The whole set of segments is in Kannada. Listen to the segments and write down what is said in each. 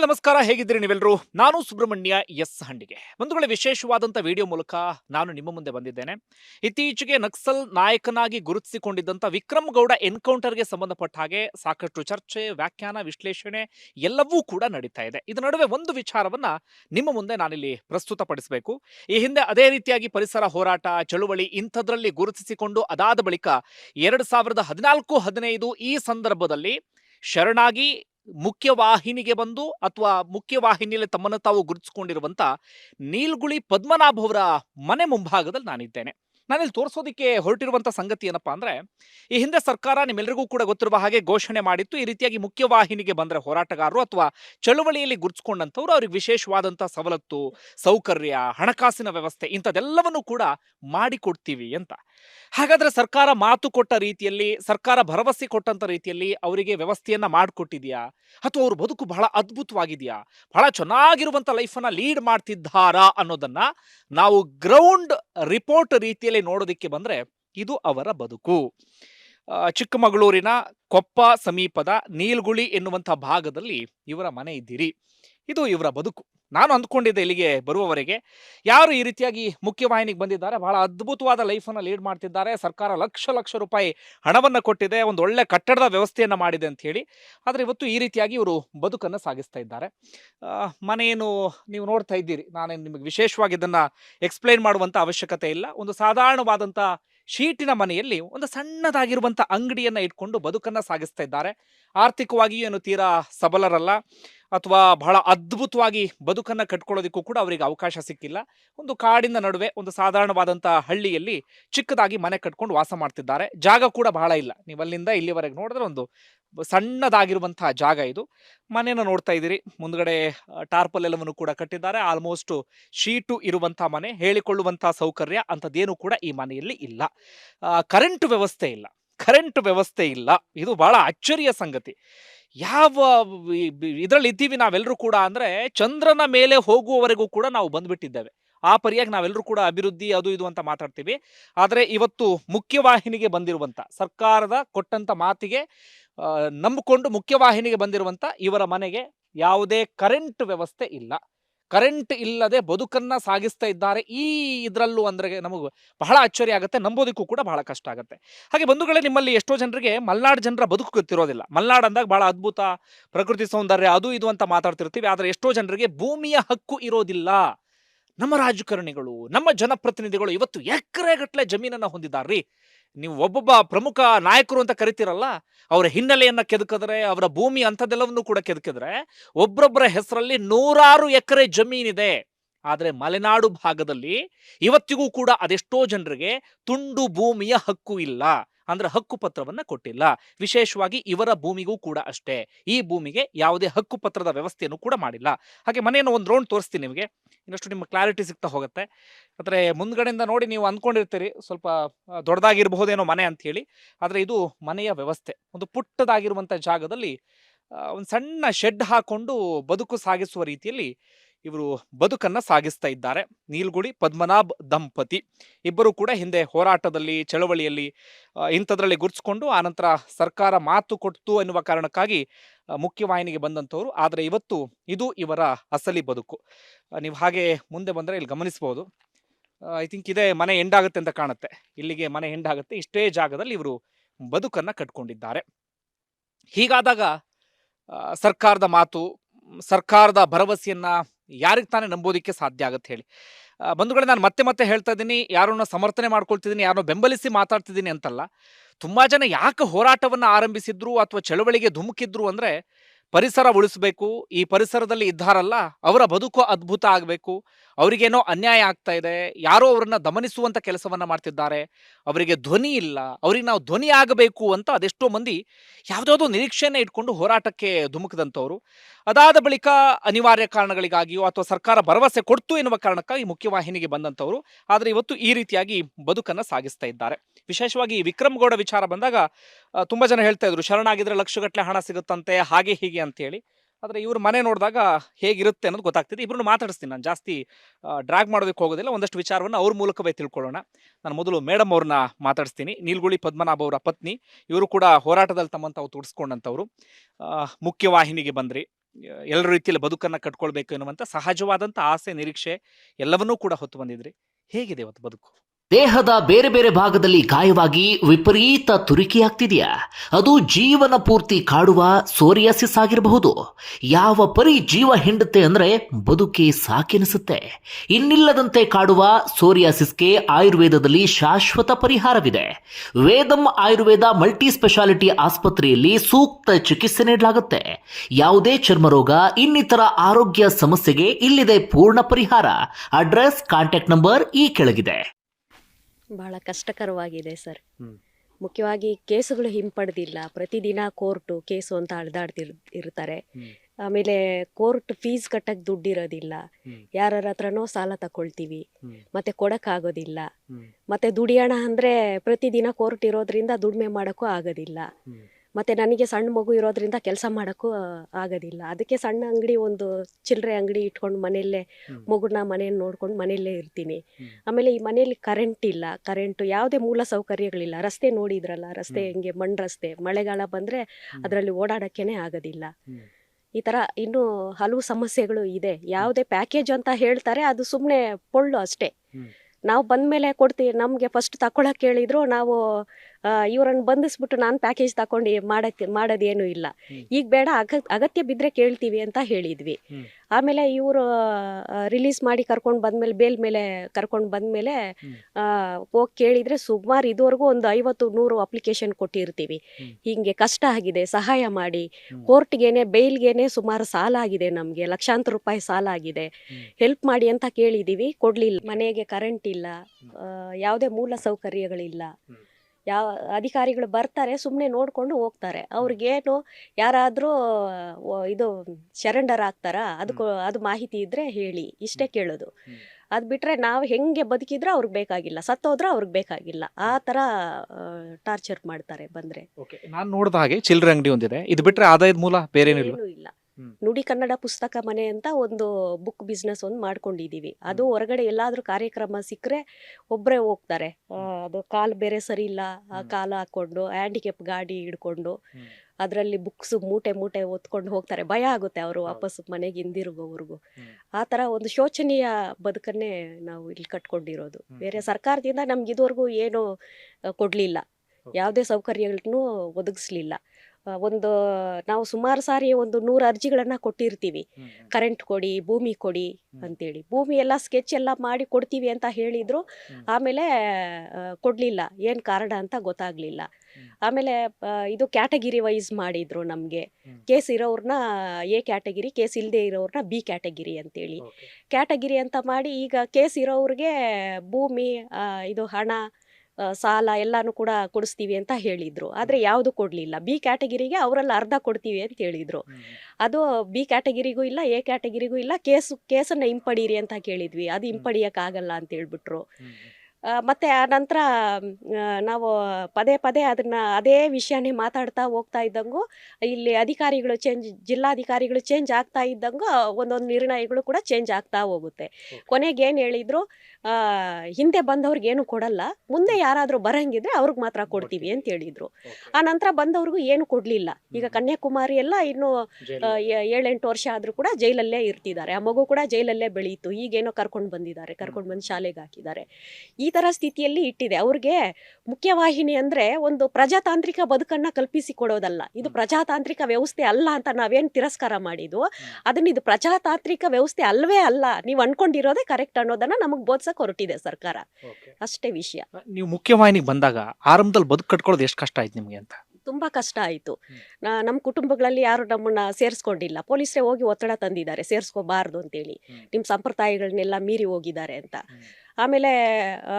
ಬಂಧುಗಳೇ ನಮಸ್ಕಾರ. ಹೇಗಿದ್ದೀರಿ ನೀವೆಲ್ಲರೂ? ನಾನು ಸುಬ್ರಹ್ಮಣ್ಯ ಎಸ್ ಹಂಡಿಗೆ ಬಂಧುಗಳ, ವಿಶೇಷವಾದಂಥ ವಿಡಿಯೋ ಮೂಲಕ ನಾನು ನಿಮ್ಮ ಮುಂದೆ ಬಂದಿದ್ದೇನೆ. ಇತ್ತೀಚೆಗೆ ನಕ್ಸಲ್ ನಾಯಕನಾಗಿ ಗುರುತಿಸಿಕೊಂಡಿದ್ದಂಥ ವಿಕ್ರಮ್ ಗೌಡ ಎನ್ಕೌಂಟರ್ಗೆ ಸಂಬಂಧಪಟ್ಟ ಹಾಗೆ ಸಾಕಷ್ಟು ಚರ್ಚೆ, ವ್ಯಾಖ್ಯಾನ, ವಿಶ್ಲೇಷಣೆ ಎಲ್ಲವೂ ಕೂಡ ನಡೀತಾ ಇದೆ. ಇದರ ನಡುವೆ ಒಂದು ವಿಚಾರವನ್ನ ನಿಮ್ಮ ಮುಂದೆ ನಾನಿಲ್ಲಿ ಪ್ರಸ್ತುತಪಡಿಸಬೇಕು. ಈ ಹಿಂದೆ ಅದೇ ರೀತಿಯಾಗಿ ಪರಿಸರ ಹೋರಾಟ, ಚಳುವಳಿ ಇಂಥದ್ರಲ್ಲಿ ಗುರುತಿಸಿಕೊಂಡು ಅದಾದ ಬಳಿಕ ಎರಡು ಸಾವಿರದ ಹದಿನಾಲ್ಕು ಹದಿನೈದು ಈ ಸಂದರ್ಭದಲ್ಲಿ ಶರಣಾಗಿ ಮುಖ್ಯವಾಹಿನಿಗೆ ಬಂದು ಅಥವಾ ಮುಖ್ಯವಾಹಿನಿಯಲ್ಲಿ ತಮ್ಮನ್ನು ತಾವು ಗುರುತಿಸಿಕೊಂಡಿರುವಂತ ನೀಲ್ಗುಳಿ ಪದ್ಮನಾಭವರ ಮನೆ ಮುಂಭಾಗದಲ್ಲಿ ನಾನಿದ್ದೇನೆ. ನಾನಿಲ್ಲಿ ತೋರಿಸೋದಕ್ಕೆ ಹೊರಟಿರುವಂತ ಸಂಗತಿ ಏನಪ್ಪಾ ಅಂದ್ರೆ, ಈ ಹಿಂದೆ ಸರ್ಕಾರ ನಿಮ್ಮೆಲ್ಲರಿಗೂ ಕೂಡ ಗೊತ್ತಿರುವ ಹಾಗೆ ಘೋಷಣೆ ಮಾಡಿತ್ತು. ಈ ರೀತಿಯಾಗಿ ಮುಖ್ಯವಾಹಿನಿಗೆ ಬಂದ್ರೆ ಹೋರಾಟಗಾರರು ಅಥವಾ ಚಳುವಳಿಯಲ್ಲಿ ಗುರುತಿಸ್ಕೊಂಡಂಥವ್ರು ಅವ್ರಿಗೆ ವಿಶೇಷವಾದಂಥ ಸವಲತ್ತು, ಸೌಕರ್ಯ, ಹಣಕಾಸಿನ ವ್ಯವಸ್ಥೆ ಇಂಥದ್ದೆಲ್ಲವನ್ನು ಕೂಡ ಮಾಡಿಕೊಡ್ತೀವಿ ಅಂತ. ಹಾಗಾದ್ರೆ ಸರ್ಕಾರ ಮಾತು ಕೊಟ್ಟ ರೀತಿಯಲ್ಲಿ, ಸರ್ಕಾರ ಭರವಸೆ ಕೊಟ್ಟಂತ ರೀತಿಯಲ್ಲಿ ಅವರಿಗೆ ವ್ಯವಸ್ಥೆಯನ್ನ ಮಾಡಿಕೊಟ್ಟಿದ್ಯಾ? ಅಥವಾ ಅವ್ರ ಬದುಕು ಬಹಳ ಅದ್ಭುತವಾಗಿದೆಯಾ? ಬಹಳ ಚೆನ್ನಾಗಿರುವಂತ ಲೈಫನ್ನು ಲೀಡ್ ಮಾಡ್ತಿದ್ದಾರಾ ಅನ್ನೋದನ್ನ ನಾವು ಗ್ರೌಂಡ್ ರಿಪೋರ್ಟ್ ರೀತಿಯಲ್ಲಿ ನೋಡೋದಕ್ಕೆ ಬಂದ್ರೆ ಇದು ಅವರ ಬದುಕು. ಚಿಕ್ಕಮಗಳೂರಿನ ಕೊಪ್ಪ ಸಮೀಪದ ನೀಲ್ಗುಳಿ ಎನ್ನುವಂಥ ಭಾಗದಲ್ಲಿ ಇವರ ಮನೆ ಇದ್ದೀರಿ. ಇದು ಇವರ ಬದುಕು. ನಾನು ಅಂದ್ಕೊಂಡಿದ್ದೆ ಇಲ್ಲಿಗೆ ಬರುವವರೆಗೆ. ಯಾರು ಈ ರೀತಿಯಾಗಿ ಮುಖ್ಯವಾಹಿನಿಗೆ ಬಂದಿದ್ದಾರೆ? ಬಹಳ ಅದ್ಭುತವಾದ ಲೈಫನ್ನು ಲೀಡ್ ಮಾಡ್ತಿದ್ದಾರೆ. ಸರ್ಕಾರ ಲಕ್ಷ ಲಕ್ಷ ರೂಪಾಯಿ ಹಣವನ್ನು ಕೊಟ್ಟಿದೆ. ಒಂದು ಒಳ್ಳೆ ಕಟ್ಟಡದ ವ್ಯವಸ್ಥೆಯನ್ನು ಮಾಡಿದೆ ಅಂತ ಹೇಳಿ. ಆದರೆ ಇವತ್ತು ಈ ರೀತಿಯಾಗಿ ಇವರು ಬದುಕನ್ನು ಸಾಗಿಸ್ತಾ ಇದ್ದಾರೆ. ಮನೆಯನ್ನು ನೀವು ನೋಡ್ತಾ ಇದ್ದೀರಿ. ನಾನು ನಿಮಗೆ ವಿಶೇಷವಾಗಿ ಇದನ್ನು ಎಕ್ಸ್ಪ್ಲೈನ್ ಮಾಡುವಂಥ ಅವಶ್ಯಕತೆ ಇಲ್ಲ. ಒಂದು ಸಾಧಾರಣವಾದಂಥ ಶೀಟಿನ ಮನೆಯಲ್ಲಿ ಒಂದು ಸಣ್ಣದಾಗಿರುವಂಥ ಅಂಗಡಿಯನ್ನು ಇಟ್ಕೊಂಡು ಬದುಕನ್ನು ಸಾಗಿಸ್ತಾ ಇದ್ದಾರೆ. ಆರ್ಥಿಕವಾಗಿಯೂ ಏನು ತೀರಾ ಸಬಲರಲ್ಲ. ಅಥವಾ ಬಹಳ ಅದ್ಭುತವಾಗಿ ಬದುಕನ್ನು ಕಟ್ಕೊಳ್ಳೋದಕ್ಕೂ ಕೂಡ ಅವರಿಗೆ ಅವಕಾಶ ಸಿಕ್ಕಿಲ್ಲ. ಒಂದು ಕಾಡಿನ ನಡುವೆ ಒಂದು ಸಾಧಾರಣವಾದಂಥ ಹಳ್ಳಿಯಲ್ಲಿ ಚಿಕ್ಕದಾಗಿ ಮನೆ ಕಟ್ಕೊಂಡು ವಾಸ ಮಾಡ್ತಿದ್ದಾರೆ. ಜಾಗ ಕೂಡ ಬಹಳ ಇಲ್ಲ. ನೀವು ಅಲ್ಲಿಂದ ಇಲ್ಲಿವರೆಗೆ ನೋಡಿದ್ರೆ ಒಂದು ಸಣ್ಣದಾಗಿರುವಂತಹ ಜಾಗ ಇದು. ಮನೆಯನ್ನು ನೋಡ್ತಾ ಇದ್ದೀರಿ. ಮುಂದ್ಗಡೆ ಟಾರ್ಪಲ್ ಎಲ್ಲವನ್ನು ಕೂಡ ಕಟ್ಟಿದ್ದಾರೆ. ಆಲ್ಮೋಸ್ಟ್ ಶೀಟು ಇರುವಂತಹ ಮನೆ, ಹೇಳಿಕೊಳ್ಳುವಂತಹ ಸೌಕರ್ಯ ಅಂಥದ್ದೇನು ಕೂಡ ಈ ಮನೆಯಲ್ಲಿ ಇಲ್ಲ. ಕರೆಂಟ್ ವ್ಯವಸ್ಥೆ ಇಲ್ಲ. ಕರೆಂಟ್ ವ್ಯವಸ್ಥೆ ಇಲ್ಲ. ಇದು ಬಹಳ ಅಚ್ಚರಿಯ ಸಂಗತಿ. ಯಾವ ಇದರಲ್ಲಿ ಇದ್ದೀವಿ ನಾವೆಲ್ಲರೂ ಕೂಡ ಅಂದ್ರೆ ಚಂದ್ರನ ಮೇಲೆ ಹೋಗುವವರೆಗೂ ಕೂಡ ನಾವು ಬಂದ್ಬಿಟ್ಟಿದ್ದೇವೆ. ಆ ಪರಿಯಾಗಿ ನಾವೆಲ್ಲರೂ ಕೂಡ ಅಭಿವೃದ್ಧಿ, ಅದು ಇದು ಅಂತ ಮಾತಾಡ್ತೀವಿ. ಆದರೆ ಇವತ್ತು ಮುಖ್ಯವಾಹಿನಿಗೆ ಬಂದಿರುವಂತ, ಸರ್ಕಾರದ ಕೊಟ್ಟಂತ ಮಾತಿಗೆ ನಂಬಿಕೊಂಡು ಮುಖ್ಯವಾಹಿನಿಗೆ ಬಂದಿರುವಂತ ಇವರ ಮನೆಗೆ ಯಾವುದೇ ಕರೆಂಟ್ ವ್ಯವಸ್ಥೆ ಇಲ್ಲ. ಕರೆಂಟ್ ಇಲ್ಲದೆ ಬದುಕನ್ನ ಸಾಗಿಸ್ತಾ ಇದ್ದಾರೆ. ಈ ಇದರಲ್ಲೂ ಅಂದ್ರೆ ನಮಗೆ ಬಹಳ ಅಚ್ಚರಿ ಆಗುತ್ತೆ, ನಂಬೋದಕ್ಕೂ ಕೂಡ ಬಹಳ ಕಷ್ಟ ಆಗುತ್ತೆ. ಹಾಗೆ ಬಂಧುಗಳೇ, ನಿಮ್ಮಲ್ಲಿ ಎಷ್ಟೋ ಜನರಿಗೆ ಮಲ್ನಾಡ್ ಜನರ ಬದುಕು ಗೊತ್ತಿರೋದಿಲ್ಲ. ಮಲ್ನಾಡ್ ಅಂದಾಗ ಬಹಳ ಅದ್ಭುತ ಪ್ರಕೃತಿ ಸೌಂದರ್ಯ, ಅದು ಇದು ಅಂತ ಮಾತಾಡ್ತಿರ್ತೀವಿ. ಆದರೆ ಎಷ್ಟೋ ಜನರಿಗೆ ಭೂಮಿಯ ಹಕ್ಕು ಇರೋದಿಲ್ಲ. ನಮ್ಮ ರಾಜಕಾರಣಿಗಳು, ನಮ್ಮ ಜನಪ್ರತಿನಿಧಿಗಳು ಇವತ್ತು ಎಕರೆಗಟ್ಟಲೆ ಜಮೀನನ್ನ ಹೊಂದಿದ್ದಾರ್ರಿ ನೀವು ಒಬ್ಬೊಬ್ಬ ಪ್ರಮುಖ ನಾಯಕರು ಅಂತ ಕರಿತೀರಲ್ಲ, ಅವರ ಹಿನ್ನೆಲೆಯನ್ನ ಕೆದಕಿದ್ರೆ, ಅವರ ಭೂಮಿ ಅಂಥದ್ದೆಲ್ಲವನ್ನು ಕೂಡ ಕೆದಕಿದ್ರೆ ಒಬ್ಬೊಬ್ಬರ ಹೆಸರಲ್ಲಿ ನೂರಾರು ಎಕರೆ ಜಮೀನಿದೆ. ಆದರೆ ಮಲೆನಾಡು ಭಾಗದಲ್ಲಿ ಇವತ್ತಿಗೂ ಕೂಡ ಅದೆಷ್ಟೋ ಜನರಿಗೆ ತುಂಡು ಭೂಮಿಯ ಹಕ್ಕು ಇಲ್ಲ. ಅಂದ್ರೆ ಹಕ್ಕು ಪತ್ರವನ್ನ ಕೊಟ್ಟಿಲ್ಲ. ವಿಶೇಷವಾಗಿ ಇವರ ಭೂಮಿಗೂ ಕೂಡ ಅಷ್ಟೇ. ಈ ಭೂಮಿಗೆ ಯಾವುದೇ ಹಕ್ಕು ಪತ್ರದ ವ್ಯವಸ್ಥೆಯನ್ನು ಕೂಡ ಮಾಡಿಲ್ಲ. ಹಾಗೆ ಮನೆಯನ್ನು ಒಂದು ರೌಂಡ್ ತೋರಿಸ್ತೀನಿ ನಿಮಗೆ. ಇನ್ನಷ್ಟು ನಿಮ್ಮ ಕ್ಲಾರಿಟಿ ಸಿಗ್ತಾ ಹೋಗುತ್ತೆ. ಆದರೆ ಮುಂದ್ಗಡೆಯಿಂದ ನೋಡಿ ನೀವು ಅಂದ್ಕೊಂಡಿರ್ತೀರಿ, ಸ್ವಲ್ಪ ದೊಡ್ಡದಾಗಿರಬಹುದೇನೋ ಮನೆ ಅಂತ ಹೇಳಿ. ಆದರೆ ಇದು ಮನೆಯ ವ್ಯವಸ್ಥೆ. ಒಂದು ಪುಟ್ಟದಾಗಿರುವಂಥ ಜಾಗದಲ್ಲಿ ಒಂದು ಸಣ್ಣ ಶೆಡ್ ಹಾಕೊಂಡು ಬದುಕು ಸಾಗಿಸುವ ರೀತಿಯಲ್ಲಿ ಇವರು ಬದುಕನ್ನ ಸಾಗಿಸ್ತಾ ಇದ್ದಾರೆ. ನೀಲ್ಗುಡಿ, ಪದ್ಮನಾಭ್ ದಂಪತಿ ಇಬ್ಬರು ಕೂಡ ಹಿಂದೆ ಹೋರಾಟದಲ್ಲಿ, ಚಳವಳಿಯಲ್ಲಿ ಇಂಥದ್ರಲ್ಲಿ ಗುರುತಿಸ್ಕೊಂಡು ಆನಂತರ ಸರ್ಕಾರ ಮಾತು ಕೊಡ್ತು ಎನ್ನುವ ಕಾರಣಕ್ಕಾಗಿ ಮುಖ್ಯವಾಹಿನಿಗೆ ಬಂದಂಥವ್ರು. ಆದರೆ ಇವತ್ತು ಇದು ಇವರ ಅಸಲಿ ಬದುಕು. ನೀವು ಹಾಗೆ ಮುಂದೆ ಬಂದರೆ ಇಲ್ಲಿ ಗಮನಿಸ್ಬೋದು. ಐ ಥಿಂಕ್ ಇದೇ ಮನೆ ಎಂಡಾಗುತ್ತೆ ಅಂತ ಕಾಣುತ್ತೆ. ಇಲ್ಲಿಗೆ ಮನೆ ಎಂಡಾಗುತ್ತೆ. ಇಷ್ಟೇ ಜಾಗದಲ್ಲಿ ಇವರು ಬದುಕನ್ನು ಕಟ್ಕೊಂಡಿದ್ದಾರೆ. ಹೀಗಾದಾಗ ಸರ್ಕಾರದ ಮಾತು, ಸರ್ಕಾರದ ಭರವಸೆಯನ್ನ ಯಾರಿಗೆ ತಾನೇ ನಂಬೋದಕ್ಕೆ ಸಾಧ್ಯ ಆಗುತ್ತೆ ಹೇಳಿ. ಬಂಧುಗಳೇ, ನಾನು ಮತ್ತೆ ಮತ್ತೆ ಹೇಳ್ತಾ ಇದ್ದೀನಿ, ಯಾರನ್ನ ಸಮರ್ಥನೆ ಮಾಡ್ಕೊಳ್ತಿದ್ದೀನಿ, ಯಾರನ್ನೋ ಬೆಂಬಲಿಸಿ ಮಾತಾಡ್ತಿದ್ದೀನಿ ಅಂತಲ್ಲ, ತುಂಬಾ ಜನ ಯಾಕೆ ಹೋರಾಟವನ್ನ ಆರಂಭಿಸಿದ್ರು ಅಥವಾ ಚಳವಳಿಗೆ ಧುಮುಕಿದ್ರು ಅಂದ್ರೆ ಪರಿಸರ ಉಳಿಸಬೇಕು, ಈ ಪರಿಸರದಲ್ಲಿ ಇದ್ದಾರಲ್ಲ, ಅವರ ಬದುಕು ಅದ್ಭುತ ಆಗಬೇಕು, ಅವರಿಗೇನೋ ಅನ್ಯಾಯ ಆಗ್ತಾ ಇದೆ, ಯಾರೋ ಅವ್ರನ್ನ ದಮನಿಸುವಂತ ಕೆಲಸವನ್ನ ಮಾಡ್ತಿದ್ದಾರೆ, ಅವರಿಗೆ ಧ್ವನಿ ಇಲ್ಲ, ಅವ್ರಿಗೆ ನಾವು ಧ್ವನಿ ಆಗಬೇಕು ಅಂತ ಅದೆಷ್ಟೋ ಮಂದಿ ಯಾವುದಾವುದೋ ನಿರೀಕ್ಷೆನ ಇಟ್ಕೊಂಡು ಹೋರಾಟಕ್ಕೆ ಧುಮುಕದಂಥವ್ರು. ಅದಾದ ಬಳಿಕ ಅನಿವಾರ್ಯ ಕಾರಣಗಳಿಗಾಗಿಯೋ ಅಥವಾ ಸರ್ಕಾರ ಭರವಸೆ ಕೊಡ್ತು ಎನ್ನುವ ಕಾರಣಕ್ಕಾಗಿ ಮುಖ್ಯವಾಹಿನಿಗೆ ಬಂದಂಥವ್ರು, ಆದರೆ ಇವತ್ತು ಈ ರೀತಿಯಾಗಿ ಬದುಕನ್ನ ಸಾಗಿಸ್ತಾ ಇದ್ದಾರೆ. ವಿಶೇಷವಾಗಿ ವಿಕ್ರಮ್ ಗೌಡ ವಿಚಾರ ಬಂದಾಗ ತುಂಬ ಜನ ಹೇಳ್ತಾ ಇದ್ರು, ಶರಣಾಗಿದ್ರೆ ಲಕ್ಷಗಟ್ಟಲೆ ಹಣ ಸಿಗುತ್ತಂತೆ, ಹಾಗೆ ಹೀಗೆ ಅಂತೇಳಿ. ಆದರೆ ಇವ್ರ ಮನೆ ನೋಡಿದಾಗ ಹೇಗಿರುತ್ತೆ ಅನ್ನೋದು ಗೊತ್ತಾಗ್ತಿದೆ. ಇಬ್ಬರನ್ನು ಮಾತಾಡಿಸ್ತೀನಿ ನಾನು. ಜಾಸ್ತಿ ಡ್ರ್ಯಾಗ್ ಮಾಡೋದಕ್ಕೆ ಹೋಗೋದಿಲ್ಲ. ಒಂದಷ್ಟು ವಿಚಾರವನ್ನು ಅವ್ರ ಮೂಲಕವೇ ತಿಳ್ಕೊಳ್ಳೋಣ. ನಾನು ಮೊದಲು ಮೇಡಮ್ ಅವ್ರನ್ನ ಮಾತಾಡಿಸ್ತೀನಿ. ನೀಲ್ಗುಳಿ ಪದ್ಮನಾಭ ಅವರ ಪತ್ನಿ. ಇವರು ಕೂಡ ಹೋರಾಟದಲ್ಲಿ ತಮ್ಮನ್ನು ತಾವು ತೋರಿಸ್ಕೊಂಡಂಥವ್ರು ಮುಖ್ಯವಾಹಿನಿಗೆ ಬಂದ್ರಿ. ಎಲ್ಲ ರೀತಿಯಲ್ಲಿ ಬದುಕನ್ನು ಕಟ್ಕೊಳ್ಬೇಕು ಎನ್ನುವಂಥ ಸಹಜವಾದಂಥ ಆಸೆ, ನಿರೀಕ್ಷೆ ಎಲ್ಲವನ್ನೂ ಕೂಡ ಹೊತ್ತು ಬಂದಿದ್ರಿ. ಹೇಗಿದೆ ಇವತ್ತು ಬದುಕು? ದೇಹದ ಬೇರೆ ಬೇರೆ ಭಾಗದಲ್ಲಿ ಗಾಯವಾಗಿ ವಿಪರೀತ ತುರಿಕೆಯಾಗ್ತಿದೆಯಾ? ಅದು ಜೀವನ ಪೂರ್ತಿ ಕಾಡುವ ಸೋರಿಯಾಸಿಸ್ ಆಗಿರಬಹುದು. ಯಾವ ಪರಿ ಜೀವ ಹಿಂಡುತ್ತೆ ಅಂದ್ರೆ ಬದುಕಿ ಸಾಕೆನಿಸುತ್ತೆ. ಇನ್ನಿಲ್ಲದಂತೆ ಕಾಡುವ ಸೋರಿಯಾಸಿಸ್ಗೆ ಆಯುರ್ವೇದದಲ್ಲಿ ಶಾಶ್ವತ ಪರಿಹಾರವಿದೆ. ವೇದಂ ಆಯುರ್ವೇದ ಮಲ್ಟಿ ಸ್ಪೆಷಾಲಿಟಿ ಆಸ್ಪತ್ರೆಯಲ್ಲಿ ಸೂಕ್ತ ಚಿಕಿತ್ಸೆ ನೀಡಲಾಗುತ್ತೆ. ಯಾವುದೇ ಚರ್ಮರೋಗ, ಇನ್ನಿತರ ಆರೋಗ್ಯ ಸಮಸ್ಯೆಗೆ ಇಲ್ಲಿದೆ ಪೂರ್ಣ ಪರಿಹಾರ. ಅಡ್ರೆಸ್, ಕಾಂಟ್ಯಾಕ್ಟ್ ನಂಬರ್ ಈ ಕೆಳಗಿದೆ. ಬಹಳ ಕಷ್ಟಕರವಾಗಿದೆ ಸರ್. ಮುಖ್ಯವಾಗಿ ಕೇಸುಗಳು ಹಿಂಪಡೆದಿಲ್ಲ. ಪ್ರತಿದಿನ ಕೋರ್ಟು ಕೇಸು ಅಂತ ಅಳ್ದಾಡ್ತಿರ್ ಇರ್ತಾರೆ. ಆಮೇಲೆ ಕೋರ್ಟ್ ಫೀಸ್ ಕಟ್ಟಕ್ಕೆ ದುಡ್ಡಿರೋದಿಲ್ಲ. ಇರೋದಿಲ್ಲ ಯಾರ ಹತ್ರನೋ ಸಾಲ ತಕೊಳ್ತೀವಿ ಮತ್ತೆ ಕೊಡಕ್ಕಾಗೋದಿಲ್ಲ. ಆಗೋದಿಲ್ಲ ಮತ್ತೆ ದುಡಿಯೋಣ ಅಂದ್ರೆ ಪ್ರತಿದಿನ ಕೋರ್ಟ್ ಇರೋದ್ರಿಂದ ದುಡಿಮೆ ಮಾಡೋಕ್ಕೂ ಆಗೋದಿಲ್ಲ. ಮತ್ತೆ ನನಗೆ ಸಣ್ಣ ಮಗು ಇರೋದ್ರಿಂದ ಕೆಲಸ ಮಾಡೋಕ್ಕೂ ಆಗೋದಿಲ್ಲ. ಅದಕ್ಕೆ ಸಣ್ಣ ಅಂಗಡಿ ಒಂದು ಚಿಲ್ಲರೆ ಅಂಗಡಿ ಇಟ್ಕೊಂಡು ಮನೆಯಲ್ಲೇ ಮಗುನ ಮನೆಯಲ್ಲಿ ನೋಡ್ಕೊಂಡು ಮನೆಯಲ್ಲೇ ಇರ್ತೀನಿ. ಆಮೇಲೆ ಈ ಮನೆಯಲ್ಲಿ ಕರೆಂಟ್ ಇಲ್ಲ. ಕರೆಂಟು ಯಾವುದೇ ಮೂಲ ಸೌಕರ್ಯಗಳಿಲ್ಲ. ರಸ್ತೆ ನೋಡಿದ್ರಲ್ಲ ರಸ್ತೆ. ಹಿಂಗೆ? ಮಣ್ಣು ರಸ್ತೆ. ಮಳೆಗಾಲ ಬಂದ್ರೆ. ಅದರಲ್ಲಿ ಓಡಾಡೋಕ್ಕೇ ಆಗೋದಿಲ್ಲ. ಈ ತರ ಇನ್ನೂ ಹಲವು ಸಮಸ್ಯೆಗಳು ಇದೆ. ಯಾವುದೇ ಪ್ಯಾಕೇಜ್ ಅಂತ ಹೇಳ್ತಾರೆ ಅದು ಸುಮ್ಮನೆ ಪೊಳ್ಳು ಅಷ್ಟೇ. ನಾವು ಬಂದ ಮೇಲೆ ಕೊಡ್ತೀವಿ. ನಮಗೆ ಫಸ್ಟ್ ತಕೊಳಕ್ ಹೇಳಿದ್ರು ನಾವು ಇವ್ರನ್ನ ಬಂಧಿಸ್ಬಿಟ್ಟು ನಾನು ಪ್ಯಾಕೇಜ್ ತಗೊಂಡು ಮಾಡಕ್ಕೆ ಮಾಡೋದೇನು ಇಲ್ಲ. ಈಗ ಬೇಡ ಅಗ ಅಗತ್ಯ ಬಿದ್ದರೆ ಕೇಳ್ತೀವಿ ಅಂತ ಹೇಳಿದ್ವಿ. ಆಮೇಲೆ ಇವರು ರಿಲೀಸ್ ಮಾಡಿ ಕರ್ಕೊಂಡು ಬಂದ್ಮೇಲೆ ಬೇಲ್ ಮೇಲೆ ಕರ್ಕೊಂಡು ಬಂದ್ಮೇಲೆ. ಹೋಗಿ ಕೇಳಿದ್ರೆ ಸುಮಾರು ಇದುವರೆಗೂ ಒಂದು ಐವತ್ತು ನೂರು ಅಪ್ಲಿಕೇಶನ್ ಕೊಟ್ಟಿರ್ತೀವಿ. ಹೀಗೆ ಕಷ್ಟ ಆಗಿದೆ ಸಹಾಯ ಮಾಡಿ. ಕೋರ್ಟ್ಗೇನೆ ಬೇಲ್ಗೇನೆ ಸುಮಾರು ಸಾಲ ಆಗಿದೆ ನಮಗೆ ಲಕ್ಷಾಂತರ ರೂಪಾಯಿ ಸಾಲ ಆಗಿದೆ. ಹೆಲ್ಪ್ ಮಾಡಿ ಅಂತ ಕೇಳಿದೀವಿ ಕೊಡ್ಲಿಲ್ಲ. ಮನೆಗೆ ಕರೆಂಟ್ ಇಲ್ಲ. ಯಾವುದೇ ಮೂಲ ಸೌಕರ್ಯಗಳಿಲ್ಲ. ಯಾವ ಅಧಿಕಾರಿಗಳು ಬರ್ತಾರೆ ಸುಮ್ಮನೆ ನೋಡ್ಕೊಂಡು ಹೋಗ್ತಾರೆ. ಅವ್ರಿಗೇನು ಯಾರಾದರೂ ಇದು ಶರಂಡರ್ ಆಗ್ತಾರಾ? ಅದಕ್ಕೂ ಅದು ಮಾಹಿತಿ ಇದ್ರೆ ಹೇಳಿ ಇಷ್ಟೇ ಕೇಳೋದು. ಅದು ಬಿಟ್ರೆ ನಾವು ಹೆಂಗೆ ಬದುಕಿದ್ರೆ ಅವ್ರಿಗೆ ಬೇಕಾಗಿಲ್ಲ. ಸತ್ತೋದ್ರೆ ಅವ್ರಿಗೆ ಬೇಕಾಗಿಲ್ಲ. ಆ ಥರ ಟಾರ್ಚರ್ ಮಾಡ್ತಾರೆ ಬಂದರೆ. ಓಕೆ ನಾನು ನೋಡಿದ ಹಾಗೆ ಚಿಲ್ಲರೆ ಅಂಗಡಿ ಒಂದಿದೆ. ಇದು ಬಿಟ್ರೆ ಆದಾಯದ ಮೂಲ ಬೇರೆ ಇಲ್ಲ. ನುಡಿ ಕನ್ನಡ ಪುಸ್ತಕ ಮನೆ ಅಂತ ಒಂದು ಬುಕ್ ಬಿಸ್ನೆಸ್ ಒಂದು ಮಾಡ್ಕೊಂಡಿದೀವಿ. ಅದು ಹೊರಗಡೆ ಎಲ್ಲಾದ್ರೂ ಕಾರ್ಯಕ್ರಮ ಸಿಕ್ಕರೆ ಒಬ್ಬರೇ ಹೋಗ್ತಾರೆ. ಅದು ಕಾಲು ಬೇರೆ ಸರಿ ಇಲ್ಲ. ಕಾಲು ಹಾಕೊಂಡು ಹ್ಯಾಂಡಿಕ್ಯಾಪ್ ಗಾಡಿ ಹಿಡ್ಕೊಂಡು. ಅದರಲ್ಲಿ ಬುಕ್ಸ್ ಮೂಟೆ ಮೂಟೆ ಓದ್ಕೊಂಡು ಹೋಗ್ತಾರೆ. ಭಯ ಆಗುತ್ತೆ ಅವರು ವಾಪಸ್ ಮನೆಗೆ ಹಿಂದಿರುಗೋವರೆಗೂ. ಆ ಥರ ಒಂದು ಶೋಚನೀಯ ಬದುಕನ್ನೇ ನಾವು ಇಲ್ಲಿ ಕಟ್ಕೊಂಡಿರೋದು. ಬೇರೆ ಸರ್ಕಾರದಿಂದ ನಮ್ಗೆ ಇದುವರೆಗೂ ಏನು ಕೊಡ್ಲಿಲ್ಲ. ಯಾವುದೇ ಸೌಕರ್ಯಗಳನ್ನು ಒದಗಿಸ್ಲಿಲ್ಲ. ಒಂದು ನಾವು ಸುಮಾರು ಸಾರಿ ಒಂದು ನೂರು ಅರ್ಜಿಗಳನ್ನ ಕೊಟ್ಟಿರ್ತೀವಿ. ಕರೆಂಟ್ ಕೊಡಿ ಭೂಮಿ ಕೊಡಿ. ಅಂತೇಳಿ. ಭೂಮಿ ಎಲ್ಲ ಸ್ಕೆಚ್ ಎಲ್ಲ ಮಾಡಿ ಕೊಡ್ತೀವಿ ಅಂತ ಹೇಳಿದ್ರು. ಆಮೇಲೆ ಕೊಡ್ಲಿಲ್ಲ. ಏನು ಕಾರಣ ಅಂತ ಗೊತ್ತಾಗ್ಲಿಲ್ಲ. ಆಮೇಲೆ ಇದು ಕ್ಯಾಟಗಿರಿ ವೈಸ್ ಮಾಡಿದ್ರು ನಮಗೆ. ಕೇಸ್ ಇರೋರ್ನ ಎ ಕ್ಯಾಟಗಿರಿ ಕೇಸ್ ಇಲ್ಲದೆ ಇರೋರ್ನ ಬಿ ಕ್ಯಾಟಗಿರಿ ಅಂತೇಳಿ. ಕ್ಯಾಟಗಿರಿ ಅಂತ ಮಾಡಿ ಈಗ ಕೇಸ್ ಇರೋವ್ರಿಗೆ ಭೂಮಿ ಇದು ಹಣ ಸಾಲ ಎಲ್ಲಾನು ಕೂಡ ಕೊಡಿಸ್ತೀವಿ ಅಂತ ಹೇಳಿದ್ರು. ಆದರೆ ಯಾವುದು ಕೊಡಲಿಲ್ಲ. ಬಿ ಕ್ಯಾಟಗಿರಿಗೆ ಅವರಲ್ಲಿ ಅರ್ಧ ಕೊಡ್ತೀವಿ ಅಂತ ಹೇಳಿದ್ರು. ಅದು ಬಿ ಕ್ಯಾಟಗಿರಿಗೂ ಇಲ್ಲ ಎ ಕ್ಯಾಟಗಿರಿಗೂ ಇಲ್ಲ ಕೇಸು ಕೇಸನ್ನ ಹಿಂಪಡೀರಿ ಅಂತ ಕೇಳಿದ್ವಿ. ಅದು ಹಿಂಪಡಿಯೋಕ್ಕಾಗಲ್ಲ ಅಂತ ಹೇಳ್ಬಿಟ್ರು. ಮತ್ತೆ ಆ ನಂತರ ನಾವು ಪದೇ ಪದೇ ಅದನ್ನ ಅದೇ ವಿಷಯನೇ ಮಾತಾಡ್ತಾ ಹೋಗ್ತಾ ಇದ್ದಂಗೂ ಇಲ್ಲಿ ಅಧಿಕಾರಿಗಳು ಚೇಂಜ್ ಜಿಲ್ಲಾಧಿಕಾರಿಗಳು ಚೇಂಜ್ ಆಗ್ತಾ ಇದ್ದಂಗೂ ಒಂದೊಂದು ನಿರ್ಣಯಗಳು ಕೂಡ ಚೇಂಜ್ ಆಗ್ತಾ ಹೋಗುತ್ತೆ. ಕೊನೆಗೆ ಏನು ಹೇಳಿದ್ರು ಹಿಂದೆ ಬಂದವ್ರಿಗೆ ಏನು ಕೊಡಲ್ಲ. ಮುಂದೆ ಯಾರಾದರೂ ಬರಂಗಿದ್ರೆ ಅವ್ರಿಗೆ ಮಾತ್ರ ಕೊಡ್ತೀವಿ ಅಂತ ಹೇಳಿದ್ರು. ಆ ನಂತರ ಬಂದವ್ರಿಗೂ ಏನು ಕೊಡಲಿಲ್ಲ. ಈಗ. ಕನ್ಯಾಕುಮಾರಿ ಎಲ್ಲ ಇನ್ನು ಏಳೆಂಟು ವರ್ಷ ಆದ್ರೂ ಕೂಡ ಜೈಲಲ್ಲೇ ಇರ್ತಿದ್ದಾರೆ. ಆ ಮಗು ಕೂಡ ಜೈಲಲ್ಲೇ ಬೆಳೀತು. ಈಗೇನೋ ಕರ್ಕೊಂಡು ಬಂದಿದ್ದಾರೆ ಕರ್ಕೊಂಡು ಬಂದು ಶಾಲೆಗೆ ಹಾಕಿದ್ದಾರೆ. ಈ ತರ ಸ್ಥಿತಿಯಲ್ಲಿ ಇಟ್ಟಿದೆ. ಅವ್ರಿಗೆ ಮುಖ್ಯವಾಹಿನಿ ಅಂದ್ರೆ ಒಂದು ಪ್ರಜಾತಾಂತ್ರಿಕ ಬದುಕನ್ನ ಕಲ್ಪಿಸಿ ಕೊಡೋದಲ್ಲ. ಇದು. ಪ್ರಜಾತಾಂತ್ರಿಕ ವ್ಯವಸ್ಥೆ ಅಲ್ಲ ಅಂತ ನಾವೇನ್ ತಿರಸ್ಕಾರ ಮಾಡಿದ್ವು ಅದನ್ನು ಇದು ಪ್ರಜಾತಾಂತ್ರಿಕ ವ್ಯವಸ್ಥೆ ಅಲ್ವೇ ಅಲ್ಲ. ನೀವು ಅನ್ಕೊಂಡಿರೋದೇ ಕರೆಕ್ಟ್ ಅನ್ನೋದನ್ನ ನಮಗ್ ಬೋಧ್ಸಕ್ ಹೊರಟಿದೆ ಸರ್ಕಾರ. ಅಷ್ಟೇ ವಿಷಯ. ನೀವು ಮುಖ್ಯವಾಹಿನಿಗೆ ಬಂದಾಗ ಆರಂಭದಲ್ಲಿ ಬದುಕು ಕಟ್ಕೊಳ್ಳೋದು ಎಷ್ಟು ಕಷ್ಟ ಆಯ್ತು ನಿಮ್ಗೆ ಅಂತ? ತುಂಬಾ ಕಷ್ಟ ಆಯಿತು. ನಮ್ಮ ಕುಟುಂಬಗಳಲ್ಲಿ ಯಾರು ನಮ್ಮನ್ನ ಸೇರಿಸ್ಕೊಂಡಿಲ್ಲ. ಪೊಲೀಸರೇ ಹೋಗಿ ಒತ್ತಡ ತಂದಿದ್ದಾರೆ. ಸೇರಿಸ್ಕೋಬಾರ್ದು ಅಂತೇಳಿ. ನಿಮ್ಮ ಸಂಪ್ರದಾಯಗಳನ್ನೆಲ್ಲ ಮೀರಿ ಹೋಗಿದ್ದಾರೆ ಅಂತ. ಆಮೇಲೆ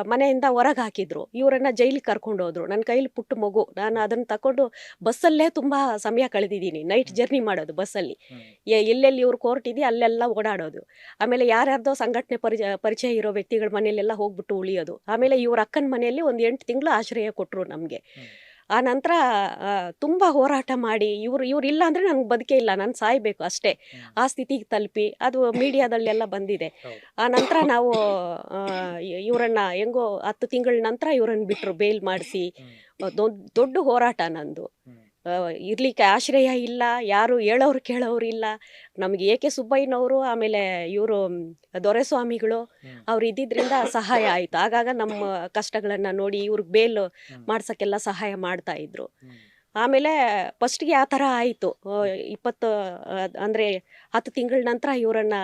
ಮನೆಯಿಂದ ಹೊರಗೆ ಹಾಕಿದ್ರು. ಇವರನ್ನ ಜೈಲಿಗೆ ಕರ್ಕೊಂಡು ಹೋದ್ರು. ನನ್ನ ಕೈಲಿ ಪುಟ್ಟ ಮಗು. ನಾನು ಅದನ್ನ ತಕೊಂಡು ಬಸ್ಸಲ್ಲೇ ತುಂಬಾ ಸಮಯ ಕಳೆದಿದ್ದೀನಿ. ನೈಟ್ ಜರ್ನಿ ಮಾಡೋದು ಬಸ್ಸಲ್ಲಿ. ಎಲ್ಲೆಲ್ಲಿ ಇವ್ರು ಕೋರ್ಟ್ ಇದೆಯಾ ಅಲ್ಲೆಲ್ಲ ಓಡಾಡೋದು. ಆಮೇಲೆ ಯಾರ್ಯಾರ್ದೋ ಸಂಘಟನೆ ಪರಿಚಯ ಪರಿಚಯ ಇರೋ ವ್ಯಕ್ತಿಗಳ ಮನೆಯಲ್ಲೆಲ್ಲ ಹೋಗ್ಬಿಟ್ಟು ಉಳಿಯೋದು. ಆಮೇಲೆ ಇವ್ರ ಅಕ್ಕನ ಮನೆಯಲ್ಲಿ ಒಂದು ಎಂಟು ತಿಂಗಳು ಆಶ್ರಯ ಕೊಟ್ಟರು ನಮಗೆ. ಆ ನಂತರ ತುಂಬ ಹೋರಾಟ ಮಾಡಿ ಇವ್ರು ಇವ್ರು ಇಲ್ಲ ಅಂದರೆ ನನಗೆ ಬದುಕೇ ಇಲ್ಲ ನಾನು ಸಾಯ್ಬೇಕು ಅಷ್ಟೇ. ಆ ಸ್ಥಿತಿಗೆ ತಲುಪಿ ಅದು ಮೀಡಿಯಾದಲ್ಲೆಲ್ಲ ಬಂದಿದೆ. ಆ ನಂತರ ನಾವು ಇವರನ್ನ ಹೆಂಗೋ ಹತ್ತು ತಿಂಗಳ ನಂತರ ಇವರನ್ನು ಬಿಟ್ಟರು ಬೇಲ್ ಮಾಡಿಸಿ. ದೊಡ್ಡ ದೊಡ್ಡ ಹೋರಾಟ ನಂದು. ಇರ್ಲಿಕ್ಕೆ ಆಶ್ರಯ ಇಲ್ಲ ಯಾರು ಹೇಳೋರು ಕೇಳೋರು ಇಲ್ಲ. ನಮಗೆ ಏಕೆ ಸುಬ್ಬಯ್ಯನವರು ಆಮೇಲೆ ಇವರು ದೊರೆಸ್ವಾಮಿಗಳು ಅವ್ರು ಇದ್ದಿದ್ರಿಂದ ಸಹಾಯ ಆಯಿತು. ಆಗಾಗ ನಮ್ಮ ಕಷ್ಟಗಳನ್ನು ನೋಡಿ ಇವ್ರಿಗೆ ಬೇಲ್ ಮಾಡ್ಸೋಕ್ಕೆಲ್ಲ ಸಹಾಯ ಮಾಡ್ತಾ ಇದ್ರು. ಆಮೇಲೆ ಫಸ್ಟ್ಗೆ ಆ ಥರ ಆಯಿತು. ಇಪ್ಪತ್ತು ಅಂದರೆ ಹತ್ತು ತಿಂಗಳ ನಂತರ ಇವರನ್ನ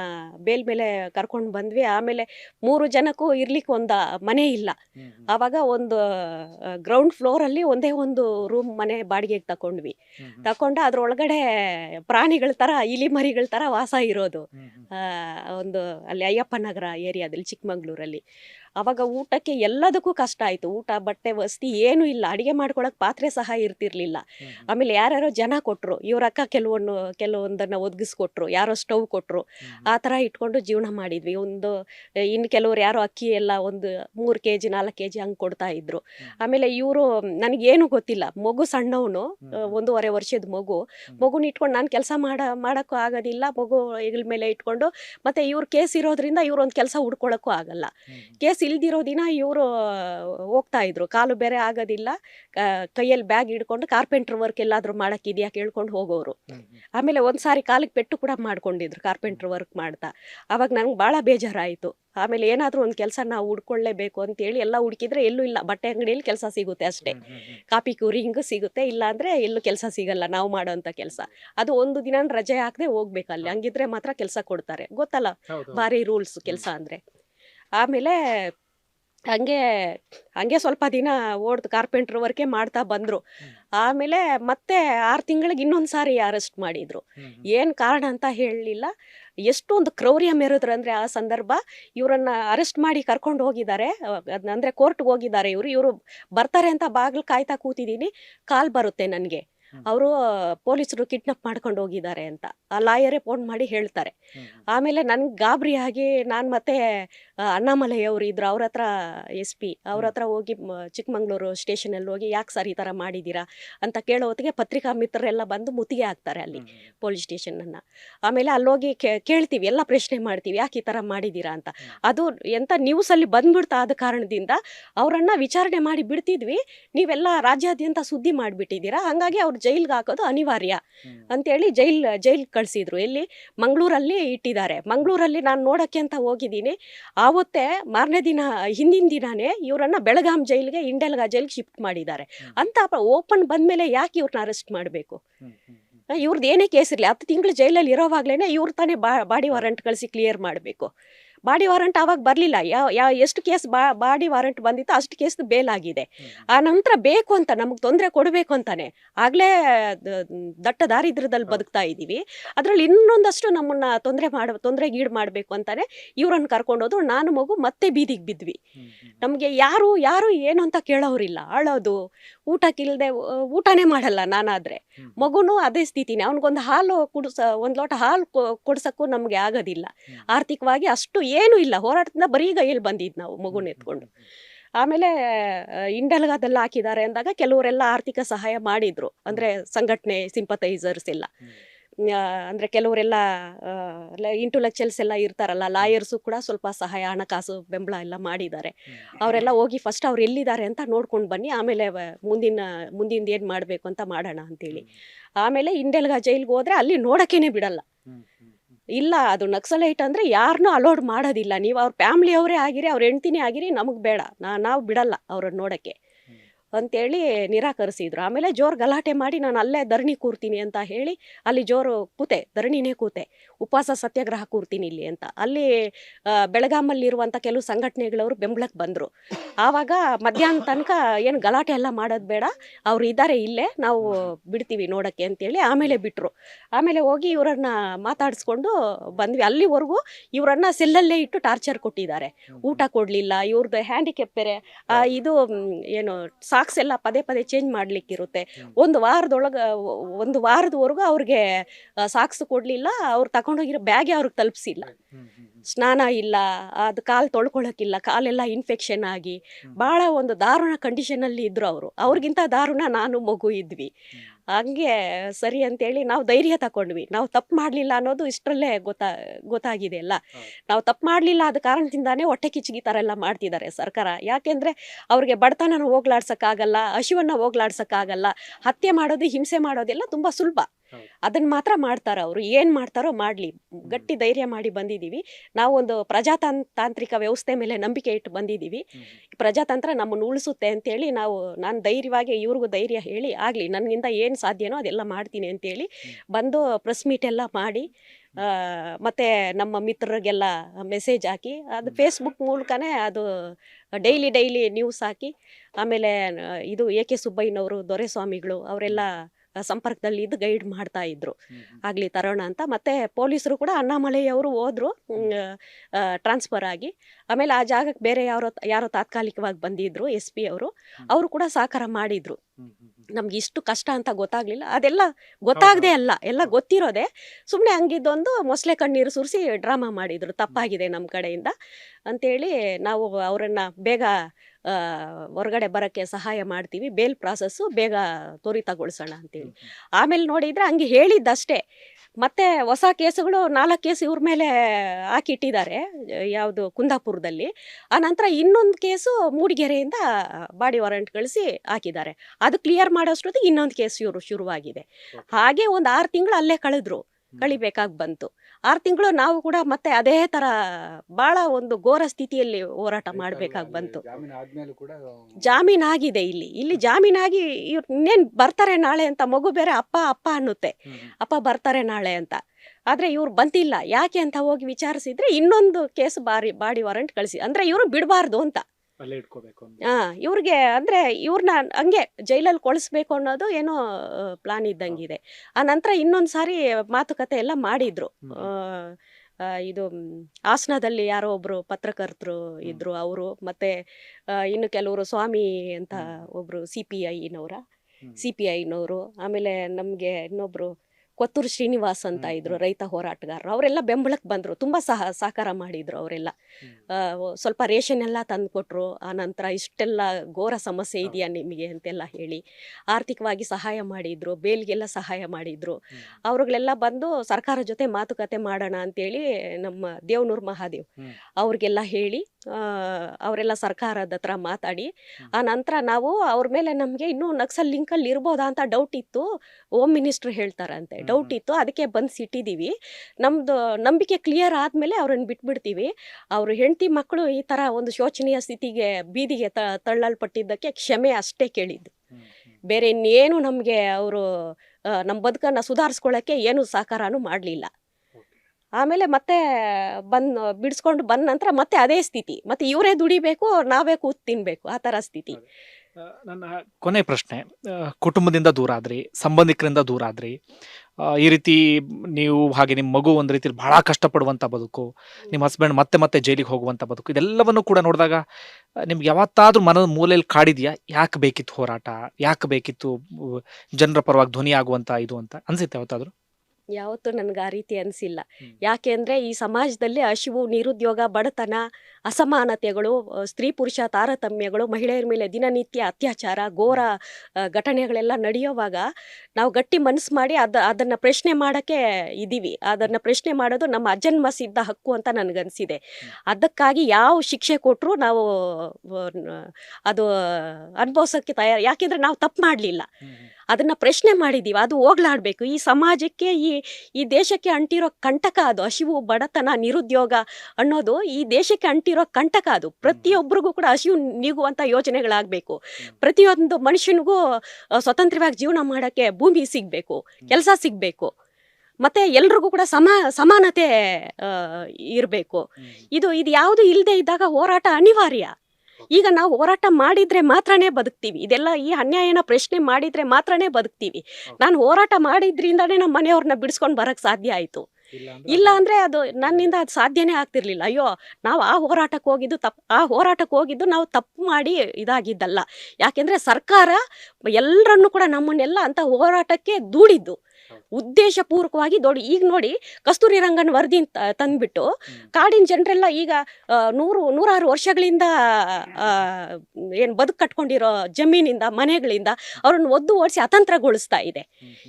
ಬೇಲ್ ಮೇಲೆ ಕರ್ಕೊಂಡು ಬಂದ್ವಿ. ಆಮೇಲೆ ಮೂರು ಜನಕ್ಕೂ ಇರ್ಲಿಕ್ಕೆ ಒಂದು ಮನೆ ಇಲ್ಲ. ಆವಾಗ ಒಂದು ಗ್ರೌಂಡ್ ಫ್ಲೋರಲ್ಲಿ ಒಂದೇ ಒಂದು ರೂಮ್ ಮನೆ ಬಾಡಿಗೆಗೆ ತಗೊಂಡ್ವಿ ತಗೊಂಡು ಅದ್ರೊಳಗಡೆ ಪ್ರಾಣಿಗಳ ಥರ ಇಲಿ ಮರಿಗಳ ಥರ ವಾಸ ಇರೋದು. ಒಂದು ಅಲ್ಲಿ ಅಯ್ಯಪ್ಪ ನಗರ ಏರಿಯಾದಲ್ಲಿ ಚಿಕ್ಕಮಂಗ್ಳೂರಲ್ಲಿ ಅವಾಗ ಊಟಕ್ಕೆ ಎಲ್ಲದಕ್ಕೂ ಕಷ್ಟ ಆಯಿತು. ಊಟ ಬಟ್ಟೆ ವಸ್ತಿ ಏನೂ ಇಲ್ಲ. ಅಡುಗೆ ಮಾಡ್ಕೊಳಕ್ಕೆ ಪಾತ್ರೆ ಸಹ ಇರ್ತಿರ್ಲಿಲ್ಲ. ಆಮೇಲೆ ಯಾರ್ಯಾರೋ ಜನ ಕೊಟ್ಟರು ಇವ್ರ ಅಕ್ಕ ಕೆಲವೊಂದು ಕೆಲವೊಂದನ್ನು ಒದಗಿಸ್ಕೊಟ್ರು. ಯಾರೋ ಸ್ಟವ್ ಕೊಟ್ಟರು ಆ ಥರ ಇಟ್ಕೊಂಡು ಜೀವನ ಮಾಡಿದ್ವಿ. ಒಂದು ಇನ್ನು ಕೆಲವ್ರು ಯಾರೋ ಅಕ್ಕಿ ಎಲ್ಲ ಒಂದು ಮೂರು ಕೆ ಜಿ ನಾಲ್ಕು ಕೆ ಜಿ ಹಂಗೆ ಕೊಡ್ತಾ ಇದ್ರು. ಆಮೇಲೆ ಇವರು ನನಗೇನು ಗೊತ್ತಿಲ್ಲ. ಮಗು ಸಣ್ಣವನು ಒಂದೂವರೆ ವರ್ಷದ ಮಗು. ಮಗುನ ಇಟ್ಕೊಂಡು ನಾನು ಕೆಲಸ ಮಾಡ ಮಾಡೋಕ್ಕೂ ಆಗೋದಿಲ್ಲ. ಮಗು ಹೆಗಲ ಮೇಲೆ ಇಟ್ಕೊಂಡು ಮತ್ತೆ ಇವ್ರ ಕೇಸ್ ಇರೋದ್ರಿಂದ ಇವ್ರು ಒಂದು ಕೆಲಸ ಹುಡ್ಕೊಳಕ್ಕೂ ಆಗಲ್ಲ. ಕೇಸ್ ಇಲ್ದಿರೋ ದಿನ ಇವರು ಹೋಗ್ತಾ ಇದ್ರು. ಕಾಲು ಬೇರೆ ಆಗೋದಿಲ್ಲ. ಕೈಯಲ್ಲಿ ಬ್ಯಾಗ್ ಹಿಡ್ಕೊಂಡು ಕಾರ್ಪೆಂಟರ್ ವರ್ಕ್ ಎಲ್ಲಾದರೂ ಮಾಡೋಕ್ಕಿದೆಯಾ ಕೇಳ್ಕೊಂಡು ಹೋಗೋರು. ಆಮೇಲೆ ಒಂದ್ಸಾರಿ ಕಾಲಿಗೆ ಪೆಟ್ಟು ಕೂಡ ಮಾಡ್ಕೊಂಡಿದ್ರು ಕಾರ್ಪೆಂಟ್ರ್ ವರ್ಕ್ ಮಾಡ್ತಾ. ಅವಾಗ ನನಗೆ ಭಾಳ ಬೇಜಾರಾಯಿತು. ಆಮೇಲೆ ಏನಾದರೂ ಒಂದು ಕೆಲಸ ನಾವು ಹುಡ್ಕೊಳ್ಳೇಬೇಕು ಅಂತೇಳಿ ಎಲ್ಲ ಹುಡುಕಿದ್ರೆ ಎಲ್ಲೂ ಇಲ್ಲ. ಬಟ್ಟೆ ಅಂಗಡಿಯಲ್ಲಿ ಕೆಲಸ ಸಿಗುತ್ತೆ ಅಷ್ಟೇ. ಕಾಪಿ ಕೂರಿಂಗು ಸಿಗುತ್ತೆ ಇಲ್ಲಾಂದರೆ ಎಲ್ಲೂ ಕೆಲಸ ಸಿಗಲ್ಲ ನಾವು ಮಾಡೋವಂಥ ಕೆಲಸ. ಅದು ಒಂದು ದಿನ ರಜೆ ಹಾಕದೆ ಹೋಗ್ಬೇಕು ಅಲ್ಲಿ ಹಂಗಿದ್ರೆ ಮಾತ್ರ ಕೆಲಸ ಕೊಡ್ತಾರೆ. ಗೊತ್ತಲ್ಲ? ಭಾರಿ ರೂಲ್ಸ್ ಕೆಲಸ ಅಂದರೆ. ಆಮೇಲೆ ಹಂಗೆ ಹಂಗೆ ಸ್ವಲ್ಪ ದಿನ ಓಡ್ದು ಕಾರ್ಪೆಂಟ್ರ್ ವರ್ಕೆ ಮಾಡ್ತಾ ಬಂದರು. ಆಮೇಲೆ ಮತ್ತೆ ಆರು ತಿಂಗಳಿಗೆ ಇನ್ನೊಂದು ಸಾರಿ ಅರೆಸ್ಟ್ ಮಾಡಿದರು. ಏನು ಕಾರಣ ಅಂತ ಹೇಳಲಿಲ್ಲ. ಎಷ್ಟೊಂದು ಕ್ರೌರ್ಯ ಮೆರೆದ್ರು ಅಂದರೆ ಆ ಸಂದರ್ಭ. ಇವರನ್ನು ಅರೆಸ್ಟ್ ಮಾಡಿ ಕರ್ಕೊಂಡು ಹೋಗಿದ್ದಾರೆ. ಅಂದರೆ ಅಂದ್ರೆ ಕೋರ್ಟ್ಗೆ ಹೋಗಿದ್ದಾರೆ ಇವರು. ಇವರು ಬರ್ತಾರೆ ಅಂತ ಬಾಗಿಲು ಕಾಯ್ತಾ ಕೂತಿದ್ದೀನಿ ಕಾಲ್ ಬರುತ್ತೆ ನನಗೆ. ಅವರು ಪೊಲೀಸರು ಕಿಡ್ನಾಪ್ ಮಾಡ್ಕೊಂಡು ಹೋಗಿದ್ದಾರೆ ಅಂತ. ಆ ಲಾಯರೇ ಫೋನ್ ಮಾಡಿ ಹೇಳ್ತಾರೆ. ಆಮೇಲೆ ನನ್ಗೆ ಗಾಬರಿ ಆಗಿ ನಾನು ಮತ್ತೆ ಅಣ್ಣಾಮಲೈ ಅವರು ಇದ್ರು. ಅವ್ರ ಹತ್ರ ಎಸ್ ಪಿ ಅವ್ರ ಹತ್ರ ಹೋಗಿ ಸ್ಟೇಷನ್ ಸ್ಟೇಷನಲ್ಲಿ ಹೋಗಿ ಯಾಕೆ ಸರ್ ಈ ಥರ ಮಾಡಿದ್ದೀರಾ ಅಂತ ಕೇಳೋ ಹೊತ್ತಿಗೆ ಪತ್ರಿಕಾ ಮಿತ್ರರೆಲ್ಲ ಬಂದು ಮುತ್ತಿಗೆ ಹಾಕ್ತಾರೆ ಅಲ್ಲಿ ಪೊಲೀಸ್ ಸ್ಟೇಷನನ್ನು. ಆಮೇಲೆ ಅಲ್ಲೋಗಿ ಕೇಳ್ತೀವಿ ಎಲ್ಲ ಪ್ರಶ್ನೆ ಮಾಡ್ತೀವಿ ಯಾಕೆ ಈ ಥರ ಮಾಡಿದ್ದೀರಾ ಅಂತ. ಅದು ಎಂಥ ನ್ಯೂಸಲ್ಲಿ ಬಂದ್ಬಿಡ್ತಾ ಆದ ಕಾರಣದಿಂದ ಅವರನ್ನು ವಿಚಾರಣೆ ಮಾಡಿ ಬಿಡ್ತಿದ್ವಿ. ನೀವೆಲ್ಲ ರಾಜ್ಯಾದ್ಯಂತ ಸುದ್ದಿ ಮಾಡಿಬಿಟ್ಟಿದ್ದೀರಾ. ಹಾಗಾಗಿ ಅವ್ರು ಜೈಲ್ಗೆ ಹಾಕೋದು ಅನಿವಾರ್ಯ. ಅಂತೇಳಿ ಜೈಲ್ ಜೈಲ್ ಕಳಿಸಿದ್ರು. ಎಲ್ಲಿ ಮಂಗಳೂರಲ್ಲಿ ಇಟ್ಟಿದ್ದಾರೆ. ಮಂಗಳೂರಲ್ಲಿ ನಾನು ನೋಡೋಕ್ಕೆ ಅಂತ ಹೋಗಿದ್ದೀನಿ. ಆವತ್ತೇ ಮಾರನೇ ದಿನ ಹಿಂದಿನ ದಿನಾನೇ ಇವರನ್ನು ಬೆಳಗಾಂ ಜೈಲಿಗೆ ಇಂಡೆಲ್ಗಾ ಜೈಲ್ಗೆ ಶಿಫ್ಟ್ ಮಾಡಿದ್ದಾರೆ. ಅಂತ ಓಪನ್ ಬಂದಮೇಲೆ ಯಾಕೆ ಇವ್ರನ್ನ ಅರೆಸ್ಟ್ ಮಾಡಬೇಕು? ಇವ್ರದ್ದು ಏನೇ ಕೇಸ್ ಇರಲಿ ಹತ್ತು ತಿಂಗಳು ಜೈಲಲ್ಲಿ ಇರೋವಾಗ್ಲೇ ಇವ್ರು ತಾನೇ ಬಾ ಬಾಡಿ ವಾರಂಟ್ ಕಳಿಸಿ ಕ್ಲಿಯರ್ ಮಾಡಬೇಕು. ಬಾಡಿ ವಾರಂಟ್ ಆವಾಗ ಬರಲಿಲ್ಲ. ಯಾವ ಯಾವ ಎಷ್ಟು ಕೇಸ್ ಬಾ ಬಾಡಿ ವಾರಂಟ್ ಬಂದಿತ್ತು ಅಷ್ಟು ಕೇಸ್ ಬೇಲ್ ಆಗಿದೆ ಆ ನಂತರ ಬೇಕು ಅಂತ ನಮಗೆ ತೊಂದರೆ ಕೊಡಬೇಕು ಅಂತಾನೆ. ಆಗಲೇ ದಟ್ಟ ದಾರಿದ್ರ್ಯದಲ್ಲಿ ಬದುಕ್ತಾ ಇದ್ದೀವಿ ಅದರಲ್ಲಿ ಇನ್ನೊಂದಷ್ಟು ನಮ್ಮನ್ನ ತೊಂದರೆ ಮಾಡ ತೊಂದರೆಗೀಡು ಮಾಡಬೇಕು ಅಂತಾನೆ ಇವರನ್ನು ಕರ್ಕೊಂಡೋದು ನಾನು ಮಗು ಮತ್ತೆ ಬೀದಿಗೆ ಬಿದ್ವಿ. ನಮಗೆ ಯಾರು ಯಾರು ಏನು ಅಂತ ಕೇಳೋರಿಲ್ಲ ಅಳೋದು ಊಟಕ್ಕಿಲ್ಲದೆ ಊಟನೇ ಮಾಡಲ್ಲ ನಾನಾದ್ರೆ. ಮಗುನು ಅದೇ ಸ್ಥಿತಿನೇ. ಅವ್ನಿಗೊಂದು ಹಾಲು ಕುಡಿಸ ಒಂದು ಲೋಟ ಹಾಲು ಕೊಡ್ಸಕ್ಕೂ ನಮಗೆ ಆಗೋದಿಲ್ಲ. ಆರ್ಥಿಕವಾಗಿ ಅಷ್ಟು ಏನೂ ಇಲ್ಲ. ಹೋರಾಟದಿಂದ ಬರೀ ಕೈಯಲ್ಲಿ ಬಂದಿದ್ದು ನಾವು ಮಗುನ ಎತ್ಕೊಂಡು ಆಮೇಲೆ ಇಂಡಲ್ಗಾದಲ್ಲಿ ಹಾಕಿದ್ದಾರೆ ಅಂದಾಗ ಕೆಲವರೆಲ್ಲ ಆರ್ಥಿಕ ಸಹಾಯ ಮಾಡಿದ್ರು. ಅಂದ್ರೆ ಸಂಘಟನೆ ಸಿಂಪತೈಸರ್ಸ್ ಎಲ್ಲ. ಅಂದ್ರೆ ಕೆಲವರೆಲ್ಲ ಇಂಟುಲೆಕ್ಚುಯಲ್ಸ್ ಎಲ್ಲ ಇರ್ತಾರಲ್ಲ ಲಾಯರ್ಸು ಕೂಡ ಸ್ವಲ್ಪ ಸಹಾಯ ಹಣಕಾಸು ಬೆಂಬಲ ಎಲ್ಲ ಮಾಡಿದ್ದಾರೆ. ಅವರೆಲ್ಲ ಹೋಗಿ ಫಸ್ಟ್ ಅವ್ರು ಎಲ್ಲಿದ್ದಾರೆ ಅಂತ ನೋಡ್ಕೊಂಡು ಬನ್ನಿ ಆಮೇಲೆ ಮುಂದಿನ ಮುಂದಿನ ಮುಂದಿಂದು ಏನು ಮಾಡಬೇಕು ಅಂತ ಮಾಡೋಣ ಅಂತೇಳಿ. ಆಮೇಲೆ ಇಂಡೆಲ್ಗ ಜೈಲ್ಗೆ ಹೋದ್ರೆ ಅಲ್ಲಿ ನೋಡೋಕ್ಕೇನೆ ಬಿಡಲ್ಲ. ಇಲ್ಲ ಅದು ನಕ್ಸಲೈಟ್ ಅಂದರೆ ಯಾರನ್ನೂ ಅಲೋಡ್ ಮಾಡೋದಿಲ್ಲ. ನೀವು ಅವ್ರ ಫ್ಯಾಮ್ಲಿಯವರೇ ಆಗಿರಿ ಅವ್ರ ಹೆಂಡ್ತಿನೇ ಆಗಿರಿ ನಮಗೆ ಬೇಡ. ನಾ ನಾವು ಬಿಡಲ್ಲ ಅವ್ರನ್ನ ನೋಡೋಕ್ಕೆ. ಅಂತೇಳಿ ನಿರಾಕರಿಸಿದ್ರು. ಆಮೇಲೆ ಜೋರು ಗಲಾಟೆ ಮಾಡಿ ನಾನು ಅಲ್ಲೇ ಧರಣಿ ಕೂರ್ತೀನಿ ಅಂತ ಹೇಳಿ ಅಲ್ಲಿ ಜೋರು ಕೂತೆ ಧರಣಿನೇ ಕೂತೆ ಉಪವಾಸ ಸತ್ಯಾಗ್ರಹ ಕೂರ್ತೀನಿ ಇಲ್ಲಿ ಅಂತ. ಅಲ್ಲಿ ಬೆಳಗಾಮಲ್ಲಿರುವಂಥ ಕೆಲವು ಸಂಘಟನೆಗಳವರು ಬೆಂಬಲಕ್ಕೆ ಬಂದರು. ಆವಾಗ ಮಧ್ಯಾಹ್ನ ತನಕ ಏನು ಗಲಾಟೆ ಎಲ್ಲ ಮಾಡೋದು ಬೇಡ ಅವ್ರು ಇದ್ದಾರೆ ಇಲ್ಲೇ ನಾವು ಬಿಡ್ತೀವಿ ನೋಡೋಕ್ಕೆ ಅಂತೇಳಿ ಆಮೇಲೆ ಬಿಟ್ಟರು ಆಮೇಲೆ ಹೋಗಿ ಇವರನ್ನ ಮಾತಾಡಿಸ್ಕೊಂಡು ಬಂದ್ವಿ. ಅಲ್ಲಿವರೆಗೂ ಇವರನ್ನ ಸೆಲ್ಲಲ್ಲೇ ಇಟ್ಟು ಟಾರ್ಚರ್ ಕೊಟ್ಟಿದ್ದಾರೆ. ಊಟ ಕೊಡಲಿಲ್ಲ ಇವ್ರದ್ದು ಹ್ಯಾಂಡಿಕ್ಯಾಪ್ ಬೇರೆ ಇದು ಏನು ಏನು ಸಾಕ್ಸ್ ಎಲ್ಲ ಪದೇ ಪದೇ ಚೇಂಜ್ ಮಾಡ್ಲಿಕ್ಕಿರುತ್ತೆ. ಒಂದು ವಾರದೊಳಗೆ ಒಂದು ವಾರದವರೆಗೂ ಅವ್ರಿಗೆ ಸಾಕ್ಸ್ ಕೊಡಲಿಲ್ಲ ಅವ್ರು ತಗೊಂಡೋಗಿರೋ ಬ್ಯಾಗೆ ಅವ್ರಿಗೆ ತಲುಪಿಸಿಲ್ಲ. ಸ್ನಾನ ಇಲ್ಲ ಅದು ಕಾಲು ತೊಳ್ಕೊಳಕ್ಕಿಲ್ಲ ಕಾಲೆಲ್ಲ ಇನ್ಫೆಕ್ಷನ್ ಆಗಿ. ಭಾಳ ಒಂದು ದಾರುಣ ಕಂಡೀಷನಲ್ಲಿ ಇದ್ರು ಅವರು. ಅವ್ರಿಗಿಂತ ದಾರುಣ ನಾನು ಮಗು ಇದ್ವಿ. ಹಂಗೆ ಸರಿ ಅಂತೇಳಿ ನಾವು ಧೈರ್ಯ ತಕೊಂಡ್ವಿ. ನಾವು ತಪ್ಪು ಮಾಡಲಿಲ್ಲ ಅನ್ನೋದು ಇಷ್ಟರಲ್ಲೇ ಗೊತ್ತಾ ಗೊತ್ತಾಗಿದೆ ಅಲ್ಲ. ನಾವು ತಪ್ಪು ಮಾಡಲಿಲ್ಲ ಆದ ಕಾರಣದಿಂದಾನೇ ಹೊಟ್ಟೆ ಕಿಚ್ಚಿಗೆ ಥರ ಎಲ್ಲ ಮಾಡ್ತಿದ್ದಾರೆ ಸರ್ಕಾರ. ಯಾಕೆಂದರೆ ಅವ್ರಿಗೆ ಬಡತನ ಹೋಗ್ಲಾಡ್ಸೋಕ್ಕಾಗಲ್ಲ ಹಸಿವನ್ನು ಹೋಗ್ಲಾಡ್ಸೋಕ್ಕಾಗಲ್ಲ ಹತ್ಯೆ ಮಾಡೋದು ಹಿಂಸೆ ಮಾಡೋದೆಲ್ಲ ತುಂಬ ಸುಲಭ. ಅದನ್ನ ಮಾತ್ರ ಮಾಡ್ತಾರ ಅವರು. ಏನ್ ಮಾಡ್ತಾರೋ ಮಾಡ್ಲಿ. ಗಟ್ಟಿ ಧೈರ್ಯ ಮಾಡಿ ಬಂದಿದೀವಿ. ನಾವು ಒಂದು ಪ್ರಜಾತಾನ್ ತಾಂತ್ರಿಕ ವ್ಯವಸ್ಥೆ ಮೇಲೆ ನಂಬಿಕೆ ಇಟ್ಟು ಬಂದಿದೀವಿ. ಪ್ರಜಾತಂತ್ರ ನಮ್ಮನ್ನು ಉಳಿಸುತ್ತೆ ಅಂತೇಳಿ ನಾವು ನಾನು ಧೈರ್ಯವಾಗಿ ಇವ್ರಿಗೂ ಧೈರ್ಯ ಹೇಳಿ ಆಗ್ಲಿ. ನನ್ನಿಂದ ಏನು ಸಾಧ್ಯನೋ ಅದೆಲ್ಲ ಮಾಡ್ತೀನಿ ಅಂತೇಳಿ ಬಂದು ಪ್ರೆಸ್ ಮೀಟ್ ಎಲ್ಲ ಮಾಡಿ ಮತ್ತೆ ನಮ್ಮ ಮಿತ್ರರಿಗೆಲ್ಲ ಮೆಸೇಜ್ ಹಾಕಿ ಅದು ಫೇಸ್ಬುಕ್ ಮೂಲಕನೇ ಅದು ಡೈಲಿ ಡೈಲಿ ನ್ಯೂಸ್ ಹಾಕಿ ಆಮೇಲೆ ಇದು ಎ ಕೆ ಸುಬ್ಬಯ್ಯನವರು ದೊರೆಸ್ವಾಮಿಗಳು ಅವರೆಲ್ಲ ಸಂಪರ್ಕದಲ್ಲಿ ಇದ್ದು ಗೈಡ್ ಮಾಡ್ತಾ ಇದ್ರು. ಆಗ್ಲಿ ತರೋಣ ಅಂತ. ಮತ್ತೆ ಪೊಲೀಸರು ಕೂಡ ಅಣ್ಣಾಮಲೈಯವರು ಹೋದ್ರು ಟ್ರಾನ್ಸ್ಫರ್ ಆಗಿ. ಆಮೇಲೆ ಆ ಜಾಗಕ್ಕೆ ಬೇರೆ ಯಾರೋ ಯಾರೋ ತಾತ್ಕಾಲಿಕವಾಗಿ ಬಂದಿದ್ರು ಎಸ್ ಪಿ ಅವರು. ಅವರು ಕೂಡ ಸಹಕಾರ ಮಾಡಿದ್ರು. ನಮ್ಗೆ ಇಷ್ಟು ಕಷ್ಟ ಅಂತ ಗೊತ್ತಾಗ್ಲಿಲ್ಲ. ಅದೆಲ್ಲ ಗೊತ್ತಾಗದೆ ಅಲ್ಲ ಎಲ್ಲ ಗೊತ್ತಿರೋದೆ. ಸುಮ್ಮನೆ ಹಂಗಿದ್ದೊಂದು ಮೊಸಳೆ ಕಣ್ಣೀರು ಸುರಿಸಿ ಡ್ರಾಮಾ ಮಾಡಿದ್ರು. ತಪ್ಪಾಗಿದೆ ನಮ್ಮ ಕಡೆಯಿಂದ. ಅಂತೇಳಿ ನಾವು ಅವರನ್ನ ಬೇಗ ಹೊರಗಡೆ ಬರೋಕ್ಕೆ ಸಹಾಯ ಮಾಡ್ತೀವಿ. ಬೇಲ್ ಪ್ರಾಸೆಸ್ಸು ಬೇಗ ತ್ವರಿತಗೊಳಿಸೋಣ ಅಂತೇಳಿ. ಆಮೇಲೆ ನೋಡಿದರೆ ಹಂಗೆ ಹೇಳಿದ್ದಷ್ಟೇ. ಮತ್ತೆ ಹೊಸ ಕೇಸುಗಳು ನಾಲ್ಕು ಕೇಸ್ ಇವ್ರ ಮೇಲೆ ಹಾಕಿಟ್ಟಿದ್ದಾರೆ ಯಾವುದು ಕುಂದಾಪುರದಲ್ಲಿ. ಆ ನಂತರ ಇನ್ನೊಂದು ಕೇಸು ಮೂಡಿಗೆರೆಯಿಂದ ಬಾಡಿ ವಾರೆಂಟ್ ಕಳಿಸಿ ಹಾಕಿದ್ದಾರೆ. ಅದು ಕ್ಲಿಯರ್ ಮಾಡೋಷ್ಟೊತ್ತಿಗೆ ಇನ್ನೊಂದು ಕೇಸ್ ಇವರು ಶುರುವಾಗಿದೆ. ಹಾಗೆ ಒಂದು ಆರು ತಿಂಗಳು ಅಲ್ಲೇ ಕಳೆದ್ರು. ಕಳಿಬೇಕಾಗಿ ಬಂತು. ಆರು ತಿಂಗಳು ನಾವು ಕೂಡ ಮತ್ತೆ ಅದೇ ತರ ಭಾಳ ಒಂದು ಘೋರ ಸ್ಥಿತಿಯಲ್ಲಿ ಹೋರಾಟ ಮಾಡಬೇಕಾಗಿ ಬಂತು. ಜಾಮೀನಾಗಿದೆ ಜಾಮೀನ್ ಆಗಿದೆ ಇಲ್ಲಿ. ಇಲ್ಲಿ ಜಾಮೀನಾಗಿ ಇವ್ರು ಇನ್ನೇನು ಬರ್ತಾರೆ ನಾಳೆ ಅಂತ ಮಗು ಬೇರೆ ಅಪ್ಪ ಅಪ್ಪ ಅನ್ನುತ್ತೆ. ಅಪ್ಪ ಬರ್ತಾರೆ ನಾಳೆ ಅಂತ. ಆದ್ರೆ ಇವ್ರು ಬಂತಿಲ್ಲ. ಯಾಕೆ ಅಂತ ಹೋಗಿ ವಿಚಾರಿಸಿದ್ರೆ ಇನ್ನೊಂದು ಕೇಸ್ ಬಾರಿ ಬಾಡಿ ವಾರೆಂಟ್ ಕಳಿಸಿ. ಅಂದ್ರೆ ಇವರು ಬಿಡಬಾರ್ದು ಅಂತ. ಅಲ್ಲೇ ಇಟ್ಕೋಬೇಕು ಅಂತ ಆ ಇವ್ರಿಗೆ ಅಂದ್ರೆ ಇವ್ರನ್ನ ಹಂಗೆ ಜೈಲಲ್ಲಿ ಕೊಳಿಸ್ಬೇಕು ಅನ್ನೋದು ಏನೋ ಪ್ಲಾನ್ ಇದ್ದಂಗಿದೆ. ಆ ನಂತರ ಇನ್ನೊಂದು ಸಾರಿ ಮಾತುಕತೆ ಎಲ್ಲ ಮಾಡಿದ್ರು. ಹ್ಮ್. ಆ, ಆ, ಇದು ಆಸನದಲ್ಲಿ ಹಾಸನದಲ್ಲಿ ಯಾರೋ ಒಬ್ರು ಪತ್ರಕರ್ತರು ಇದ್ರು ಅವರು ಮತ್ತೆ ಆ, ಇನ್ನು ಕೆಲವರು ಸ್ವಾಮಿ ಅಂತ ಒಬ್ರು ಸಿ ಪಿ ಐನವರ ಹ್ಮ್. ಸಿ ಪಿ ಐನವರು ಆಮೇಲೆ ನಮಗೆ ಇನ್ನೊಬ್ರು ಕೊತ್ತೂರು ಶ್ರೀನಿವಾಸ್ ಅಂತ ಇದ್ರು ರೈತ ಹೋರಾಟಗಾರರು. ಅವರೆಲ್ಲ ಬೆಂಬಲಕ್ಕೆ ಬಂದ್ರು. ತುಂಬಾ ಸಹ ಸಹಕಾರ ಮಾಡಿದ್ರು ಅವರೆಲ್ಲ. ಸ್ವಲ್ಪ ರೇಷನ್ ಎಲ್ಲ ತಂದು ಕೊಟ್ಟರು ಆ ನಂತರ ಇಷ್ಟೆಲ್ಲ ಘೋರ ಸಮಸ್ಯೆ ಇದೆಯಾ ನಿಮಗೆ ಅಂತೆಲ್ಲ ಹೇಳಿ ಆರ್ಥಿಕವಾಗಿ ಸಹಾಯ ಮಾಡಿದ್ರು ಬೇಲ್ಗೆಲ್ಲ ಸಹಾಯ ಮಾಡಿದ್ರು. ಅವ್ರಿಗೆಲ್ಲ ಬಂದು ಸರ್ಕಾರ ಜೊತೆ ಮಾತುಕತೆ ಮಾಡೋಣ ಅಂತೇಳಿ ನಮ್ಮ ದೇವನೂರು ಮಹಾದೇವ್. ಅವ್ರಿಗೆಲ್ಲ ಹೇಳಿ ಅವರೆಲ್ಲ ಸರ್ಕಾರದ ಹತ್ರ ಮಾತಾಡಿ ಆ ನಂತರ ನಾವು ಅವ್ರ ಮೇಲೆ ನಮಗೆ ಇನ್ನೂ ನಕ್ಸಲ್ ಲಿಂಕಲ್ಲಿ ಇರ್ಬೋದಾ ಅಂತ ಡೌಟ್ ಇತ್ತು. ಹೋಮ್ ಮಿನಿಸ್ಟ್ರ್ ಹೇಳ್ತಾರಂತೆ ಡೌಟ್ ಇತ್ತು. ಅದಕ್ಕೆ ಬಂದು ಸಿಟ್ಟಿದ್ದೀವಿ ನಮ್ಮದು ನಂಬಿಕೆ ಕ್ಲಿಯರ್ ಆದಮೇಲೆ ಅವ್ರನ್ನ ಬಿಟ್ಬಿಡ್ತೀವಿ. ಅವರು ಹೆಂಡತಿ ಮಕ್ಕಳು ಈ ಥರ ಒಂದು ಶೋಚನೀಯ ಸ್ಥಿತಿಗೆ ಬೀದಿಗೆ ತ ತಳ್ಳಲ್ಪಟ್ಟಿದ್ದಕ್ಕೆ ಕ್ಷಮೆ ಅಷ್ಟೇ ಕೇಳಿದ್ದು. ಬೇರೆ ಇನ್ನೇನು ನಮಗೆ ಅವರು ನಮ್ಮ ಬದುಕನ್ನು ಸುಧಾರಿಸ್ಕೊಳ್ಳೋಕ್ಕೆ ಏನು ಸಹಕಾರನೂ ಮಾಡಲಿಲ್ಲ. ಆಮೇಲೆ ಮತ್ತೆ ಬಂದ್ ಬಿಡಿಸ್ಕೊಂಡು ಬಂದ ನಂತರ ಮತ್ತೆ ಅದೇ ಸ್ಥಿತಿ. ಮತ್ತೆ ಇವರೇ ದುಡಿಬೇಕು ನಾವೇ ಕೂತ್ ತಿನ್ಬೇಕು. ಆ ಥರ ಸ್ಥಿತಿ. ನನ್ನ ಕೊನೆ ಪ್ರಶ್ನೆ. ಕುಟುಂಬದಿಂದ ದೂರ ಆದ್ರಿ ಸಂಬಂಧಿಕರಿಂದ ದೂರ ಆದ್ರಿ. ಈ ರೀತಿ ನೀವು ಹಾಗೆ ನಿಮ್ಮ ಮಗು ಒಂದು ರೀತಿಲಿ ಬಹಳ ಕಷ್ಟಪಡುವಂತ ಬದುಕು ನಿಮ್ಮ ಹಸ್ಬೆಂಡ್ ಮತ್ತೆ ಮತ್ತೆ ಜೈಲಿಗೆ ಹೋಗುವಂತ ಬದುಕು ಇದೆಲ್ಲವನ್ನು ಕೂಡ ನೋಡಿದಾಗ ನಿಮ್ಗೆ ಯಾವತ್ತಾದ್ರೂ ಮನದ ಮೂಲೆಯಲ್ಲಿ ಕಾಡಿದ್ಯಾ? ಯಾಕೆ ಬೇಕಿತ್ತು ಹೋರಾಟ? ಯಾಕೆ ಬೇಕಿತ್ತು ಜನರ ಪರವಾಗಿ ಧ್ವನಿ ಆಗುವಂತ ಇದು ಅಂತ ಅನ್ಸುತ್ತೆ ಯಾವತ್ತಾದ್ರೂ? ಯಾವತ್ತೂ ನನಗೆ ಆ ರೀತಿ ಅನಿಸಿಲ್ಲ. ಯಾಕೆ ಅಂದರೆ ಈ ಸಮಾಜದಲ್ಲಿ ಹಸಿವು ನಿರುದ್ಯೋಗ ಬಡತನ ಅಸಮಾನತೆಗಳು ಸ್ತ್ರೀ ಪುರುಷ ತಾರತಮ್ಯಗಳು ಮಹಿಳೆಯರ ಮೇಲೆ ದಿನನಿತ್ಯ ಅತ್ಯಾಚಾರ ಘೋರ ಘಟನೆಗಳೆಲ್ಲ ನಡೆಯೋವಾಗ ನಾವು ಗಟ್ಟಿ ಮನಸ್ಸು ಮಾಡಿ ಅದ ಅದನ್ನು ಪ್ರಶ್ನೆ ಮಾಡೋಕ್ಕೆ ಇದ್ದೀವಿ ಅದನ್ನು ಪ್ರಶ್ನೆ ಮಾಡೋದು ನಮ್ಮ ಅಜನ್ಮ ಸಿದ್ಧ ಹಕ್ಕು ಅಂತ ನನಗನ್ಸಿದೆ. ಅದಕ್ಕಾಗಿ ಯಾವ ಶಿಕ್ಷೆ ಕೊಟ್ಟರು ನಾವು ಅದು ಅನುಭವಿಸೋಕ್ಕೆ ತಯಾರು ಯಾಕೆಂದರೆ ನಾವು ತಪ್ಪು ಮಾಡಲಿಲ್ಲ. ಅದನ್ನ ಪ್ರಶ್ನೆ ಮಾಡಿದ್ದೀವಿ ಅದು ಹೋಗ್ಲಾಡ್ಬೇಕು. ಈ ಸಮಾಜಕ್ಕೆ ಈ ಈ ದೇಶಕ್ಕೆ ಅಂಟಿರೋ ಕಂಟಕ ಅದು ಹಸಿವು ಬಡತನ ನಿರುದ್ಯೋಗ ಅನ್ನೋದು ಈ ದೇಶಕ್ಕೆ ಅಂಟಿರೋ ಕಂಟಕ ಅದು. ಪ್ರತಿಯೊಬ್ಬರಿಗೂ ಕೂಡ ಹಸಿವು ನೀಗುವಂಥ ಯೋಜನೆಗಳಾಗಬೇಕು. ಪ್ರತಿಯೊಂದು ಮನುಷ್ಯನಿಗೂ ಸ್ವತಂತ್ರವಾಗಿ ಜೀವನ ಮಾಡೋಕ್ಕೆ ಭೂಮಿ ಸಿಗಬೇಕು ಕೆಲಸ ಸಿಗಬೇಕು. ಮತ್ತೆ ಎಲ್ರಿಗೂ ಕೂಡ ಸಮ ಸಮಾನತೆ ಇರಬೇಕು. ಇದು ಇದು ಯಾವುದು ಇಲ್ಲದೆ ಇದ್ದಾಗ ಹೋರಾಟ ಅನಿವಾರ್ಯ. ಈಗ ನಾವು ಹೋರಾಟ ಮಾಡಿದ್ರೆ ಮಾತ್ರನೇ ಬದುಕ್ತೀವಿ. ಇದೆಲ್ಲ ಈ ಅನ್ಯಾಯನ ಪ್ರಶ್ನೆ ಮಾಡಿದ್ರೆ ಮಾತ್ರನೇ ಬದುಕ್ತೀವಿ. ನಾನು ಹೋರಾಟ ಮಾಡಿದ್ರಿಂದಾನೇ ನಮ್ಮ ಮನೆಯವ್ರನ್ನ ಬಿಡಿಸ್ಕೊಂಡು ಬರಕ್ ಸಾಧ್ಯ ಆಯ್ತು. ಇಲ್ಲ ಅಂದ್ರೆ ಅದು ನನ್ನಿಂದ ಅದು ಸಾಧ್ಯನೇ ಆಗ್ತಿರ್ಲಿಲ್ಲ. ಅಯ್ಯೋ, ನಾವು ಆ ಹೋರಾಟಕ್ಕೆ ಹೋಗಿದ್ದು ತಪ್, ಆ ಹೋರಾಟಕ್ಕೆ ಹೋಗಿದ್ದು ನಾವು ತಪ್ಪು ಮಾಡಿ ಇದಾಗಿದ್ದಲ್ಲ. ಯಾಕೆಂದ್ರೆ ಸರ್ಕಾರ ಎಲ್ಲರನ್ನು ಕೂಡ ನಮ್ಮನ್ನೆಲ್ಲ ಅಂತ ಹೋರಾಟಕ್ಕೆ ದೂಡಿದ್ದು. ಉದ್ದೇಶಪೂರ್ವಕವಾಗಿ ದೊಡ್ಡ ಈಗ ನೋಡಿ ಕಸ್ತೂರಿ ರಂಗನ್ ವರದಿ ತಂದ್ಬಿಟ್ಟು ಕಾಡಿನ ಜನರೆಲ್ಲ ಈಗ ನೂರು ನೂರಾರು ವರ್ಷಗಳಿಂದ ಏನು ಬದುಕು ಕಟ್ಕೊಂಡಿರೋ ಜಮೀನಿಂದ ಮನೆಗಳಿಂದ ಅವ್ರನ್ನ ಒದ್ದು ಓಡಿಸಿ ಅತಂತ್ರಗೊಳಿಸ್ತಾ ಇದೆ.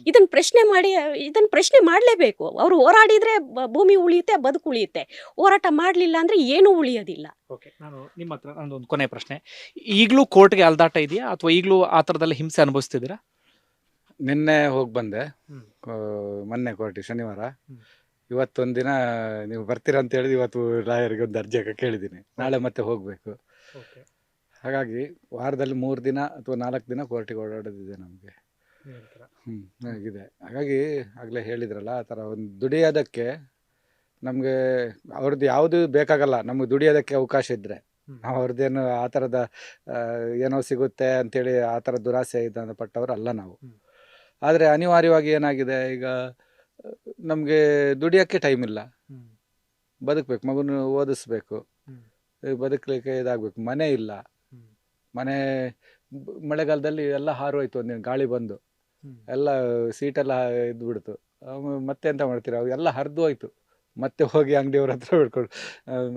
ಇದನ್ನ ಪ್ರಶ್ನೆ ಮಾಡಿ ಇದನ್ನ ಪ್ರಶ್ನೆ ಮಾಡಲೇಬೇಕು. ಅವರು ಹೋರಾಡಿದ್ರೆ ಭೂಮಿ ಉಳಿಯುತ್ತೆ ಬದುಕು ಉಳಿಯುತ್ತೆ. ಹೋರಾಟ ಮಾಡಲಿಲ್ಲ ಅಂದ್ರೆ ಏನೂ ಉಳಿಯೋದಿಲ್ಲ. ಓಕೆ ನಾನು ನಿಮ್ಮ ಹತ್ರ ನಂದೊಂದು ಕೊನೆ ಪ್ರಶ್ನೆ. ಈಗಲೂ ಕೋರ್ಟ್ಗೆ ಅಲ್ದಾಟ ಇದೆಯಾ? ಅಥವಾ ಈಗಲೂ ಆ ಥರದಲ್ಲಿ ಹಿಂಸೆ ಅನುಭವಿಸ್ತಿದ್ದೀರಾ? ನಿನ್ನೆ ಹೋಗಿ ಬಂದೆ. ಆ, ಮೊನ್ನೆ ಕೋರ್ಟಿ ಶನಿವಾರ. ಇವತ್ತೊಂದಿನ ಇವತ್ತೊಂದು ದಿನ ನೀವು ಬರ್ತೀರಾ ಅಂತ ಹೇಳಿದ್ ಇವತ್ತು ಲಾಯರ್ಗೆ ಒಂದು ಅರ್ಜಿ ಹಾಕಕ್ಕೆ ಕೇಳಿದ್ದೀನಿ. ನಾಳೆ ಮತ್ತೆ ಹೋಗಬೇಕು. ಹಾಗಾಗಿ ವಾರದಲ್ಲಿ ಮೂರು ದಿನ ಅಥವಾ ನಾಲ್ಕು ದಿನ ಕೋರ್ಟಿಗೆ ಓಡಾಡೋದಿದೆ ನಮಗೆ. ಹ್ಞೂ ಆಗಿದೆ. ಹಾಗಾಗಿ ಆಗಲೇ ಹೇಳಿದ್ರಲ್ಲ ಆ ಥರ ಒಂದು ದುಡಿಯೋದಕ್ಕೆ ನಮಗೆ ಅವ್ರದ್ದು ಯಾವುದು ಬೇಕಾಗಲ್ಲ. ನಮಗೆ ದುಡಿಯೋದಕ್ಕೆ ಅವಕಾಶ ಇದ್ದರೆ ನಾವು ಅವ್ರದ್ದೇನು ಆ ಥರದ ಆ, ಏನೋ ಸಿಗುತ್ತೆ ಅಂತೇಳಿ ಆ ಥರ ದುರಾಸೆ ಇದ್ದ ಪಟ್ಟವರು ಅಲ್ಲ ನಾವು. ಹ್ಮ್. ಆದರೆ ಅನಿವಾರ್ಯವಾಗಿ ಏನಾಗಿದೆ? ಈಗ ನಮಗೆ ದುಡಿಯೋಕ್ಕೆ ಟೈಮ್ ಇಲ್ಲ. ಬದುಕಬೇಕು ಮಗುನ ಓದಿಸ್ಬೇಕು. ಬದುಕಲಿಕ್ಕೆ ಇದಾಗಬೇಕು ಮನೆ ಇಲ್ಲ. ಮನೆ ಮಳೆಗಾಲದಲ್ಲಿ ಎಲ್ಲ ಹಾರೋಯ್ತು ಒಂದಿನ ಗಾಳಿ ಬಂದು. ಎಲ್ಲ ಸೀಟೆಲ್ಲ ಇದ್ಬಿಡ್ತು. ಮತ್ತೆ ಎಂತ ಮಾಡ್ತೀರಾ? ಎಲ್ಲ ಹರಿದು ಹೋಯ್ತು. ಮತ್ತೆ ಹೋಗಿ ಅಂಗಡಿಯವ್ರ ಹತ್ರ ಬಿಡ್ಕೊಂಡು.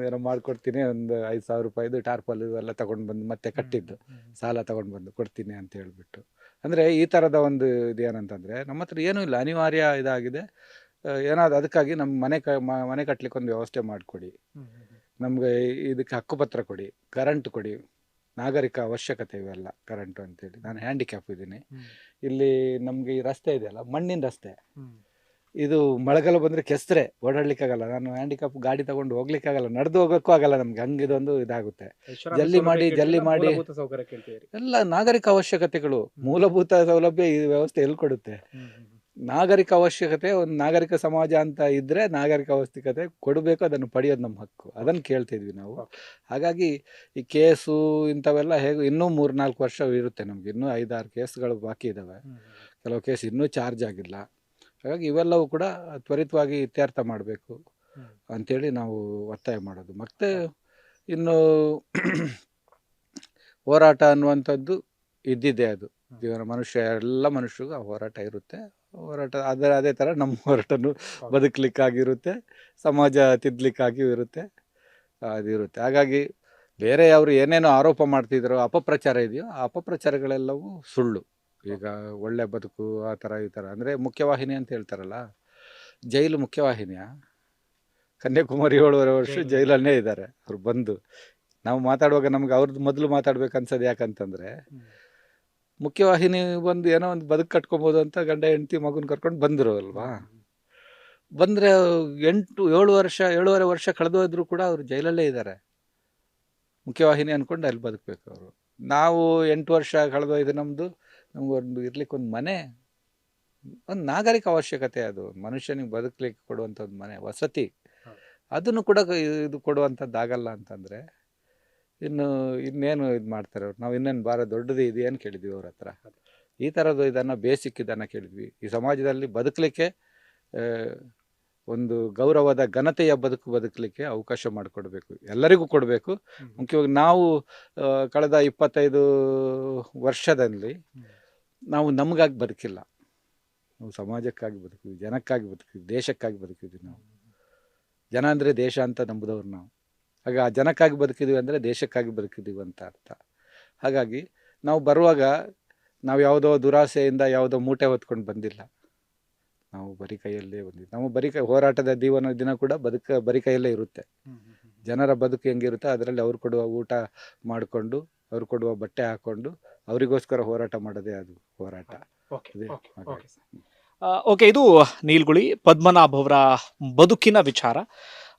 ಏನೋ ಮಾಡ್ಕೊಡ್ತೀನಿ ಒಂದು ಐದು ಸಾವಿರ ರೂಪಾಯಿದು ಟಾರ್ಪಲ್ ಇವೆಲ್ಲ ತಗೊಂಡು ಬಂದು ಮತ್ತೆ ಕಟ್ಟಿದ್ದು. ಸಾಲ ತಗೊಂಡು ಬಂದು ಕೊಡ್ತೀನಿ ಅಂತ ಹೇಳ್ಬಿಟ್ಟು. ಅಂದರೆ ಈ ಥರದ ಒಂದು ಇದು ಏನಂತಂದರೆ ನಮ್ಮ ಹತ್ರ ಏನೂ ಇಲ್ಲ ಅನಿವಾರ್ಯ ಇದಾಗಿದೆ. ಏನಾದ್ರು ಅದಕ್ಕಾಗಿ ನಮ್ಮ ಮನೆ ಕ ಮನೆ ಕಟ್ಟಲಿಕ್ಕೆ ಒಂದು ವ್ಯವಸ್ಥೆ ಮಾಡಿಕೊಡಿ. ನಮಗೆ ಇದಕ್ಕೆ ಹಕ್ಕುಪತ್ರ ಕೊಡಿ ಕರೆಂಟ್ ಕೊಡಿ ನಾಗರಿಕ ಅವಶ್ಯಕತೆ ಇವೆಲ್ಲ ಕರೆಂಟು ಅಂತೇಳಿ. ನಾನು ಹ್ಯಾಂಡಿಕ್ಯಾಪ್ ಇದ್ದೀನಿ. ಇಲ್ಲಿ ನಮಗೆ ಈ ರಸ್ತೆ ಇದೆಯಲ್ಲ ಮಣ್ಣಿನ ರಸ್ತೆ. ಇದು ಮಳೆಗಾಲ ಬಂದರೆ ಕೆಸರೆ ಓಡಾಡ್ಲಿಕ್ಕಾಗಲ್ಲ. ನಾನು ಹ್ಯಾಂಡಿಕ್ಯಾಪ್ ಗಾಡಿ ತಗೊಂಡು ಹೋಗ್ಲಿಕ್ಕಾಗಲ್ಲ. ನಡೆದು ಹೋಗೋಕ್ಕೂ ಆಗಲ್ಲ ನಮ್ಗೆ. ಹಂಗಿದೊಂದು ಇದಾಗುತ್ತೆ. ಜಲ್ಲಿ ಮಾಡಿ, ಜಲ್ಲಿ ಮಾಡಿ. ಎಲ್ಲ ನಾಗರಿಕ ಅವಶ್ಯಕತೆಗಳು. ಮೂಲಭೂತ ಸೌಲಭ್ಯ ಈ ವ್ಯವಸ್ಥೆ ಎಲ್ಲಿ ಕೊಡುತ್ತೆ? ನಾಗರಿಕ ಅವಶ್ಯಕತೆ ಒಂದು ನಾಗರಿಕ ಸಮಾಜ ಅಂತ ಇದ್ರೆ ನಾಗರಿಕ ಅವಶ್ಯಕತೆ ಕೊಡಬೇಕು ಅದನ್ನು ಪಡೆಯೋದು ನಮ್ಮ ಹಕ್ಕು. ಅದನ್ನು ಕೇಳ್ತಿದ್ವಿ ನಾವು. ಹಾಗಾಗಿ ಈ ಕೇಸು ಇಂಥವೆಲ್ಲ ಹೇಗೂ ಇನ್ನೂ ಮೂರ್ನಾಲ್ಕು ವರ್ಷ ಇರುತ್ತೆ ನಮ್ಗೆ. ಇನ್ನೂ ಐದಾರು ಕೇಸ್ಗಳು ಬಾಕಿ ಇದ್ದಾವೆ ಕೆಲವು ಕೇಸ್ ಇನ್ನೂ ಚಾರ್ಜ್ ಆಗಿಲ್ಲ. ಹಾಗಾಗಿ ಇವೆಲ್ಲವೂ ಕೂಡ ತ್ವರಿತವಾಗಿ ಇತ್ಯರ್ಥ ಮಾಡಬೇಕು. ಅಂಥೇಳಿ ನಾವು ಒತ್ತಾಯ ಮಾಡೋದು. ಮತ್ತು ಇನ್ನು ಹೋರಾಟ ಅನ್ನುವಂಥದ್ದು ಇದ್ದಿದೆ ಅದು. ಜೀವನ ಮನುಷ್ಯ ಎಲ್ಲ ಮನುಷ್ಯರಿಗೂ ಆ ಹೋರಾಟ ಇರುತ್ತೆ. ಹೋರಾಟ ಅದರ ಅದೇ ಥರ ನಮ್ಮ ಹೋರಾಟನು ಬದುಕಲಿಕ್ಕಾಗಿರುತ್ತೆ ಸಮಾಜ ತಿದ್ದಲಿಕ್ಕಾಗಿಯೂ ಇರುತ್ತೆ ಅದಿರುತ್ತೆ ಹಾಗಾಗಿ ಬೇರೆ ಅವರು ಏನೇನೋ ಆರೋಪ ಮಾಡ್ತಿದ್ರು ಅಪಪ್ರಚಾರ ಇದೆಯೋ ಆ ಅಪಪ್ರಚಾರಗಳೆಲ್ಲವೂ ಸುಳ್ಳು. ಈಗ ಒಳ್ಳೆ ಬದುಕು ಆ ಥರ ಈ ಥರ ಅಂದರೆ ಮುಖ್ಯವಾಹಿನಿ ಅಂತ ಹೇಳ್ತಾರಲ್ಲ ಜೈಲು ಮುಖ್ಯವಾಹಿನಿಯ? ಕನ್ಯಾಕುಮಾರಿ ಏಳುವರೆ ವರ್ಷ ಜೈಲು. ಜೈಲಲ್ಲೇ ಇದ್ದಾರೆ ಅವ್ರು ಬಂದು. ನಾವು ಮಾತಾಡುವಾಗ ನಮ್ಗೆ ಅವ್ರದ್ದು ಮೊದಲು ಮಾತಾಡ್ಬೇಕು ಅನ್ಸೋದು ಯಾಕಂತಂದರೆ ಮುಖ್ಯವಾಹಿನಿ ಬಂದು ಏನೋ ಒಂದು ಬದುಕು ಕಟ್ಕೊಬೋದು ಅಂತ ಗಂಡ ಹೆಂಡತಿ ಮಗುನ ಕರ್ಕೊಂಡು ಬಂದರು ಅಲ್ವಾ? ಬಂದರೆ ಎಂಟು ಏಳು ವರ್ಷ ಏಳುವರೆ ವರ್ಷ ಕಳೆದೋದ್ರು ಕೂಡ ಅವರು ಜೈಲಲ್ಲೇ ಇದ್ದಾರೆ. ಮುಖ್ಯವಾಹಿನಿ ಅಂದ್ಕೊಂಡು ಅಲ್ಲಿ ಬದುಕಬೇಕು ಅವರು. ನಾವು ಎಂಟು ವರ್ಷ ಕಳೆದೋಯ್ದು ನಮ್ಮದು ನಮಗೊಂದು ಇರ್ಲಿಕ್ಕೆ ಒಂದು ಮನೆ ಒಂದು ನಾಗರಿಕ ಅವಶ್ಯಕತೆ ಅದು. ಮನುಷ್ಯನಿಗೆ ಬದುಕಲಿಕ್ಕೆ ಕೊಡುವಂಥ ಒಂದು ಮನೆ ವಸತಿ. ಅದನ್ನು ಕೂಡ ಇದು ಕೊಡುವಂಥದ್ದು ಆಗಲ್ಲ ಅಂತಂದರೆ ಇನ್ನು ಇನ್ನೇನು ಇದು ಮಾಡ್ತಾರೆ ಅವ್ರು? ನಾವು ಇನ್ನೇನು ಭಾರ ದೊಡ್ಡದು ಇದು ಏನು ಕೇಳಿದ್ವಿ ಅವ್ರ ಹತ್ರ. ಈ ಥರದ್ದು ಇದನ್ನು ಬೇಸಿಕ್ ಇದನ್ನು ಕೇಳಿದ್ವಿ. ಈ ಸಮಾಜದಲ್ಲಿ ಬದುಕಲಿಕ್ಕೆ ಒಂದು ಗೌರವದ ಘನತೆಯ ಬದುಕು ಬದುಕಲಿಕ್ಕೆ ಅವಕಾಶ ಮಾಡಿಕೊಡ್ಬೇಕು. ಎಲ್ಲರಿಗೂ ಕೊಡಬೇಕು. ಮುಖ್ಯವಾಗಿ ನಾವು ಕಳೆದ ಇಪ್ಪತ್ತೈದು ವರ್ಷದಲ್ಲಿ ನಾವು ನಮಗಾಗಿ ಬದುಕಿಲ್ಲ. ನಾವು ಸಮಾಜಕ್ಕಾಗಿ ಬದುಕಿದ್ವಿ ಜನಕ್ಕಾಗಿ ಬದುಕಿದ್ವಿ ದೇಶಕ್ಕಾಗಿ ಬದುಕಿದ್ವಿ ನಾವು. ಜನ ಅಂದರೆ ದೇಶ ಅಂತ ನಂಬಿದವ್ರು ನಾವು. ಹಾಗೆ ಆ ಜನಕ್ಕಾಗಿ ಬದುಕಿದ್ವಿ ಅಂದರೆ ದೇಶಕ್ಕಾಗಿ ಬದುಕಿದ್ದೀವಿ ಅಂತ ಅರ್ಥ. ಹಾಗಾಗಿ ನಾವು ಬರುವಾಗ ನಾವು ಯಾವುದೋ ದುರಾಸೆಯಿಂದ ಯಾವುದೋ ಮೂಟೆ ಹೊತ್ಕೊಂಡು ಬಂದಿಲ್ಲ. ನಾವು ಬರಿ ಕೈಯಲ್ಲೇ ಬಂದಿದ್ದು. ನಾವು ಬರಿ ಕೈ ಹೋರಾಟದ ದೀವನ ದಿನ ಕೂಡ ಬದುಕ ಬರಿ ಕೈಯಲ್ಲೇ ಇರುತ್ತೆ. ಜನರ ಬದುಕು ಹೆಂಗಿರುತ್ತೆ ಅದರಲ್ಲಿ ಅವ್ರು ಕೊಡುವ ಊಟ ಮಾಡಿಕೊಂಡು ಅವ್ರು ಕೊಡುವ ಬಟ್ಟೆ ಹಾಕ್ಕೊಂಡು ಅವರಿಗೋಸ್ಕರ ಹೋರಾಟ ಮಾಡೋದೇ ಅದು ಹೋರಾಟ. ಓಕೆ ಹಾಗಾಗಿ. ಓಕೆ ಇದು ನೀಲ್ಗುಳಿ ಪದ್ಮನಾಭ ಅವರ ಬದುಕಿನ ವಿಚಾರ.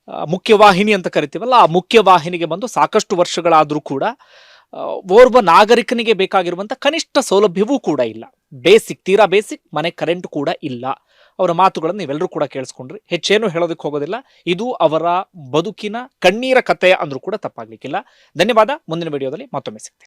ಆ, ಮುಖ್ಯವಾಹಿನಿ ಅಂತ ಕರಿತೀವಲ್ಲ ಆ ಮುಖ್ಯವಾಹಿನಿಗೆ ಬಂದು ಸಾಕಷ್ಟು ವರ್ಷಗಳಾದರೂ ಕೂಡ ಆ, ಓರ್ವ ನಾಗರಿಕನಿಗೆ ಬೇಕಾಗಿರುವಂಥ ಕನಿಷ್ಠ ಸೌಲಭ್ಯವೂ ಕೂಡ ಇಲ್ಲ. ಬೇಸಿಕ್ ತೀರಾ ಬೇಸಿಕ್ ಮನೆ ಕರೆಂಟ್ ಕೂಡ ಇಲ್ಲ. ಅವರ ಮಾತುಗಳನ್ನು ನೀವೆಲ್ಲರೂ ಕೂಡ ಕೇಳಿಸ್ಕೊಂಡ್ರಿ. ಹೆಚ್ಚೇನು ಹೇಳೋದಕ್ಕೆ ಹೋಗೋದಿಲ್ಲ. ಇದು ಅವರ ಬದುಕಿನ ಕಣ್ಣೀರ ಕಥೆ ಅಂದ್ರೂ ಕೂಡ ತಪ್ಪಾಗ್ಲಿಕ್ಕಿಲ್ಲ. ಧನ್ಯವಾದ. ಮುಂದಿನ ವಿಡಿಯೋದಲ್ಲಿ ಮತ್ತೊಮ್ಮೆ ಸಿಗ್ತೀನಿ.